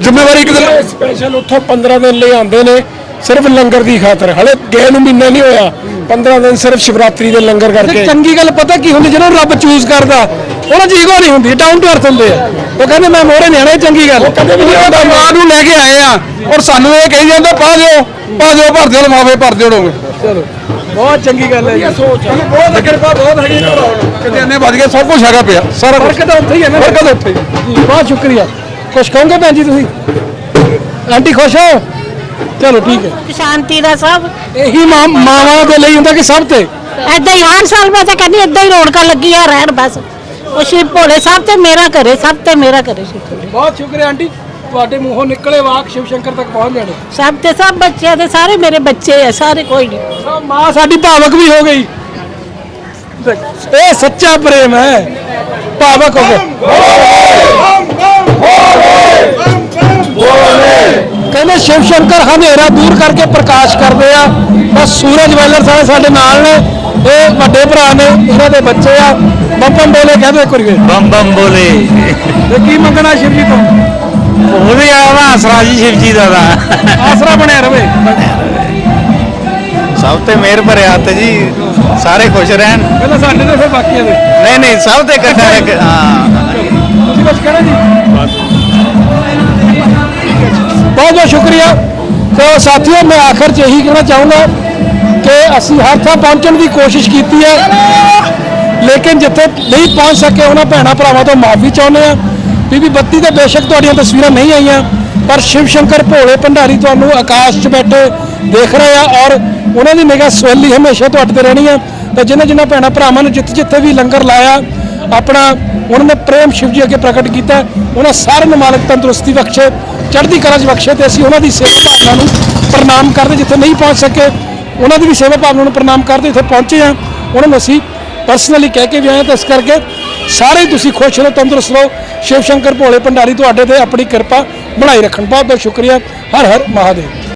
ਜ਼ਿੰਮੇਵਾਰੀ ਇੱਕ ਦਿਨ ਸਪੈਸ਼ਲ ਉੱਥੋਂ 15 ਦਿਨ ਲਈ ਆਉਂਦੇ ਨੇ ਸਿਰਫ ਲੰਗਰ ਦੀ ਖਾਤਰ। ਹਲੇ ਗਏ ਨੂੰ ਮਹੀਨਾ ਨਹੀਂ ਹੋਇਆ। 15 ਦਿਨ ਸਿਰਫ ਸ਼ਿਵਰਾਤਰੀ ਦੇ ਲੰਗਰ ਕਰਕੇ। ਚੰਗੀ ਗੱਲ ਪਤਾ ਕੀ ਹੁੰਦੀ ਜਦੋਂ ਰੱਬ ਚੂਜ਼ ਕਰਦਾ ਉਹਨਾਂ ਚ ਈਗੋ ਨਹੀਂ ਹੁੰਦੀ ਡਾਊਨ ਟੂ ਅਰਥ ਹੁੰਦੇ ਆ। ਉਹ ਕਹਿੰਦੇ ਮੈਂ ਮੋਹਰੇ ਨਿਆਣਾ ਚੰਗੀ ਗੱਲ ਉਹਦਾ ਮਾਂ ਨੂੰ ਲੈ ਕੇ ਆਏ ਆ ਔਰ ਸਾਨੂੰ ਇਹ ਕਹੀ ਜਾਂਦਾ ਪਾ ਦਿਓ ਪਾ ਦਿਓ ਭਰ ਦਿਓ ਲਫਾਫੇ ਭਰ ਦਿਓ ਡੋਂਗੇ। ਚਲੋ ਬਹੁਤ ਚੰਗੀ ਗੱਲ ਹੈ ਜੀ। ਸੋਚ ਬਹੁਤ ਕਿਰਪਾ ਬਹੁਤ ਹੈਗੀ ਕਿਤੇ ਨੇ ਵੱਜ ਗਿਆ ਸਭ ਕੁਝ ਹੈਗਾ ਪਿਆ ਸਾਰਾ ਕੁਝ ਬਰਕਤ ਉੱਥੇ ਹੀ ਹੈ ਨਾ। ਬਰਕਤ ਉੱਥੇ ਹੀ। ਬਹੁਤ ਸ਼ੁਕਰੀਆ। ਖੁਸ਼ ਕਹੋਗੇ ਭੈਣ ਜੀ ਤੁਸੀਂ? ਆਂਟੀ ਖੁਸ਼ ਹੋ? ਚਲੋ ਠੀਕ ਹੈ। ਸ਼ਾਂਤੀ ਦਾ ਸਭ। ਇਹੀ ਮਾਂ ਮਾਵਾਂ ਦੇ ਲਈ ਹੁੰਦਾ ਕਿ ਸਭ ਤੇ। ਐਦਾਂ ਹੀ ਹਰ ਸਾਲ ਮੈਂ ਤਾਂ ਕਹਿੰਦੀ ਏਦਾਂ ਹੀ ਰੌਣਕਾਂ ਲੱਗੀਆਂ ਰਹਿਣ ਬਸ। ਉਹ ਸ਼ਿਵ ਭੋਲੇ ਸਭ ਤੇ ਮੇਰਾ ਕਰੇ ਸਭ ਤੇ ਮੇਰਾ ਕਰੇ ਸ਼ਿਵ ਭੋਲੇ। ਬਹੁਤ ਸ਼ੁਕਰੀਆ ਆਂਟੀ ਤੁਹਾਡੇ ਮੂੰਹੋਂ ਨਿਕਲੇ ਵਾਕ ਸ਼ਿਵ ਸ਼ੰਕਰ ਤੱਕ ਪਹੁੰਚ ਜਾਣੇ। ਸਭ ਤੇ ਸਭ ਬੱਚਿਆਂ ਦੇ ਸਾਰੇ ਮੇਰੇ ਬੱਚੇ ਆ ਸਾਰੇ ਕੋਈ ਨਹੀਂ। ਸਭ ਮਾਂ ਸਾਡੀ ਭਾਵਕ ਵੀ ਹੋ ਗਈ। ਇਹ ਸੱਚਾ ਪ੍ਰੇਮ ਹੈ। ਭਾਵਕ ਹੋ ਗਏ। ਕਹਿੰਦੇ ਸ਼ਿਵ ਸ਼ੰਕਰ ਹਨੇਰਾ ਦੂਰ ਕਰਕੇ ਪ੍ਰਕਾਸ਼ ਕਰਦੇ ਆ। ਬਸ ਸੂਰਜ ਵੈਲਰ ਸਾਰੇ ਸਾਡੇ ਨਾਲ ਨੇ। ਇਹ ਵੱਡੇ ਭਰਾ ਨੇ ਇਹਨਾਂ ਦੇ ਬੱਚੇ ਆ। ਬੰਪਨ ਬੋਲੇ ਕਹਿੰਦੇ ਇੱਕ ਵਾਰੀ। ਬੰਮ ਬੰਮ ਬੋਲੇ। ਤੇ ਕੀ ਮੰਗਣਾ ਸ਼ਿਵ ਜੀ ਤੋਂ ਉਹਦੇ ਆਵਾ ਆਸਰਾ ਜੀ ਸ਼ਿਵ ਜੀ ਦਾ ਦਾ ਆਸਰਾ ਬਣਿਆ ਰਵੇ। ਸਭ ਤੇ ਮਿਹਰ ਭਰੇ ਹੱਥ ਜੀ ਸਾਰੇ ਖੁਸ਼ ਰਹਿਣ। ਪਹਿਲਾਂ ਸਾਡੇ ਤੇ ਫਿਰ ਬਾਕੀਆਂ ਦੇ। ਨਹੀਂ ਨਹੀਂ ਸਭ ਤੇ ਇਕੱਠਾ ਹਾਂ। ਤੁਸੀਂ ਕੁਝ ਕਹਿਣਾ ਜੀ? ਬਹੁਤ ਬਹੁਤ ਸ਼ੁਕਰੀਆ। ਤੇ ਸਾਥੀਓ, ਮੈਂ ਆਖਰ 'ਚ ਇਹੀ ਕਹਿਣਾ ਚਾਹੂੰਗਾ ਕਿ ਅਸੀਂ ਹਰ ਥਾਂ ਪਹੁੰਚਣ ਦੀ ਕੋਸ਼ਿਸ਼ ਕੀਤੀ ਹੈ। ਲੇਕਿਨ ਜਿੱਥੇ ਨਹੀਂ ਪਹੁੰਚ ਸਕੇ, ਉਹਨਾਂ ਭੈਣਾਂ ਭਰਾਵਾਂ ਤੋਂ ਮਾਫੀ ਚਾਹੁੰਦੇ ਆ ਬੀਬੀ ਬੱਤੀ ਤੇ ਬੇਸ਼ੱਕ ਤੁਹਾਡੀਆਂ ਤਸਵੀਰਾਂ ਨਹੀਂ ਆਈਆਂ, ਪਰ ਸ਼ਿਵ ਸ਼ੰਕਰ ਭੋਲੇ ਭੰਡਾਰੀ ਤੁਹਾਨੂੰ ਆਕਾਸ਼ 'ਚ ਬੈਠੇ ਦੇਖ ਰਹੇ ਆ ਔਰ ਉਹਨਾਂ ਦੀ ਨਿਗਾਹ ਸਵੈਲੀ ਹਮੇਸ਼ਾ ਤੁਹਾਡੇ ਤੇ ਰਹਿਣੀ ਆ। ਤਾਂ ਜਿਨ੍ਹਾਂ ਜਿਨ੍ਹਾਂ ਭੈਣਾਂ ਭਰਾਵਾਂ ਨੂੰ ਜਿੱਥੇ ਜਿੱਥੇ ਵੀ ਲੰਗਰ ਲਾਇਆ, ਆਪਣਾ ਉਹਨਾਂ ਨੇ ਪ੍ਰੇਮ ਸ਼ਿਵ ਜੀ ਅੱਗੇ ਪ੍ਰਗਟ ਕੀਤਾ। ਉਹਨਾਂ ਸਾਰਿਆਂ ਨੂੰ ਮਾਲਕ ਤੰਦਰੁਸਤੀ ਬਖਸ਼ੇ। ਚੜ੍ਹਦੀ ਕਲਾ 'ਚ ਬਖਸ਼ੇ ਤੇ ਅਸੀਂ ਉਹਨਾਂ ਦੀ ਸੇਵਾ ਭਾਵਨਾ ਨੂੰ ਪ੍ਰਣਾਮ ਕਰਦੇ ਜਿੱਥੇ ਨਹੀਂ ਪਹੁੰਚ ਸਕੇ, ਉਹਨਾਂ ਦੀ ਵੀ ਸੇਵਾ ਭਾਵਨਾ ਨੂੰ ਪ੍ਰਣਾਮ ਕਰਦੇ, ਇੱਥੇ ਪਹੁੰਚੇ ਆ ਉਹਨਾਂ ਨੂੰ ਅਸੀਂ ਪਰਸਨਲੀ ਕਹਿ ਕੇ ਵੀ ਆਏ ਹਾਂ ਤਾਂ ਇਸ ਕਰਕੇ ਸਾਰੇ ਹੀ ਤੁਸੀਂ ਖੁਸ਼ ਰਹੋ, ਤੰਦਰੁਸਤ ਰਹੋ। ਸ਼ਿਵ ਸ਼ੰਕਰ ਭੋਲੇ ਭੰਡਾਰੀ, ਤੁਹਾਡੇ ਤੇ ਆਪਣੀ ਕਿਰਪਾ ਬਣਾਈ ਰੱਖਣ। ਬਹੁਤ ਬਹੁਤ ਸ਼ੁਕਰੀਆ। ਹਰ ਹਰ ਮਹਾਦੇਵ।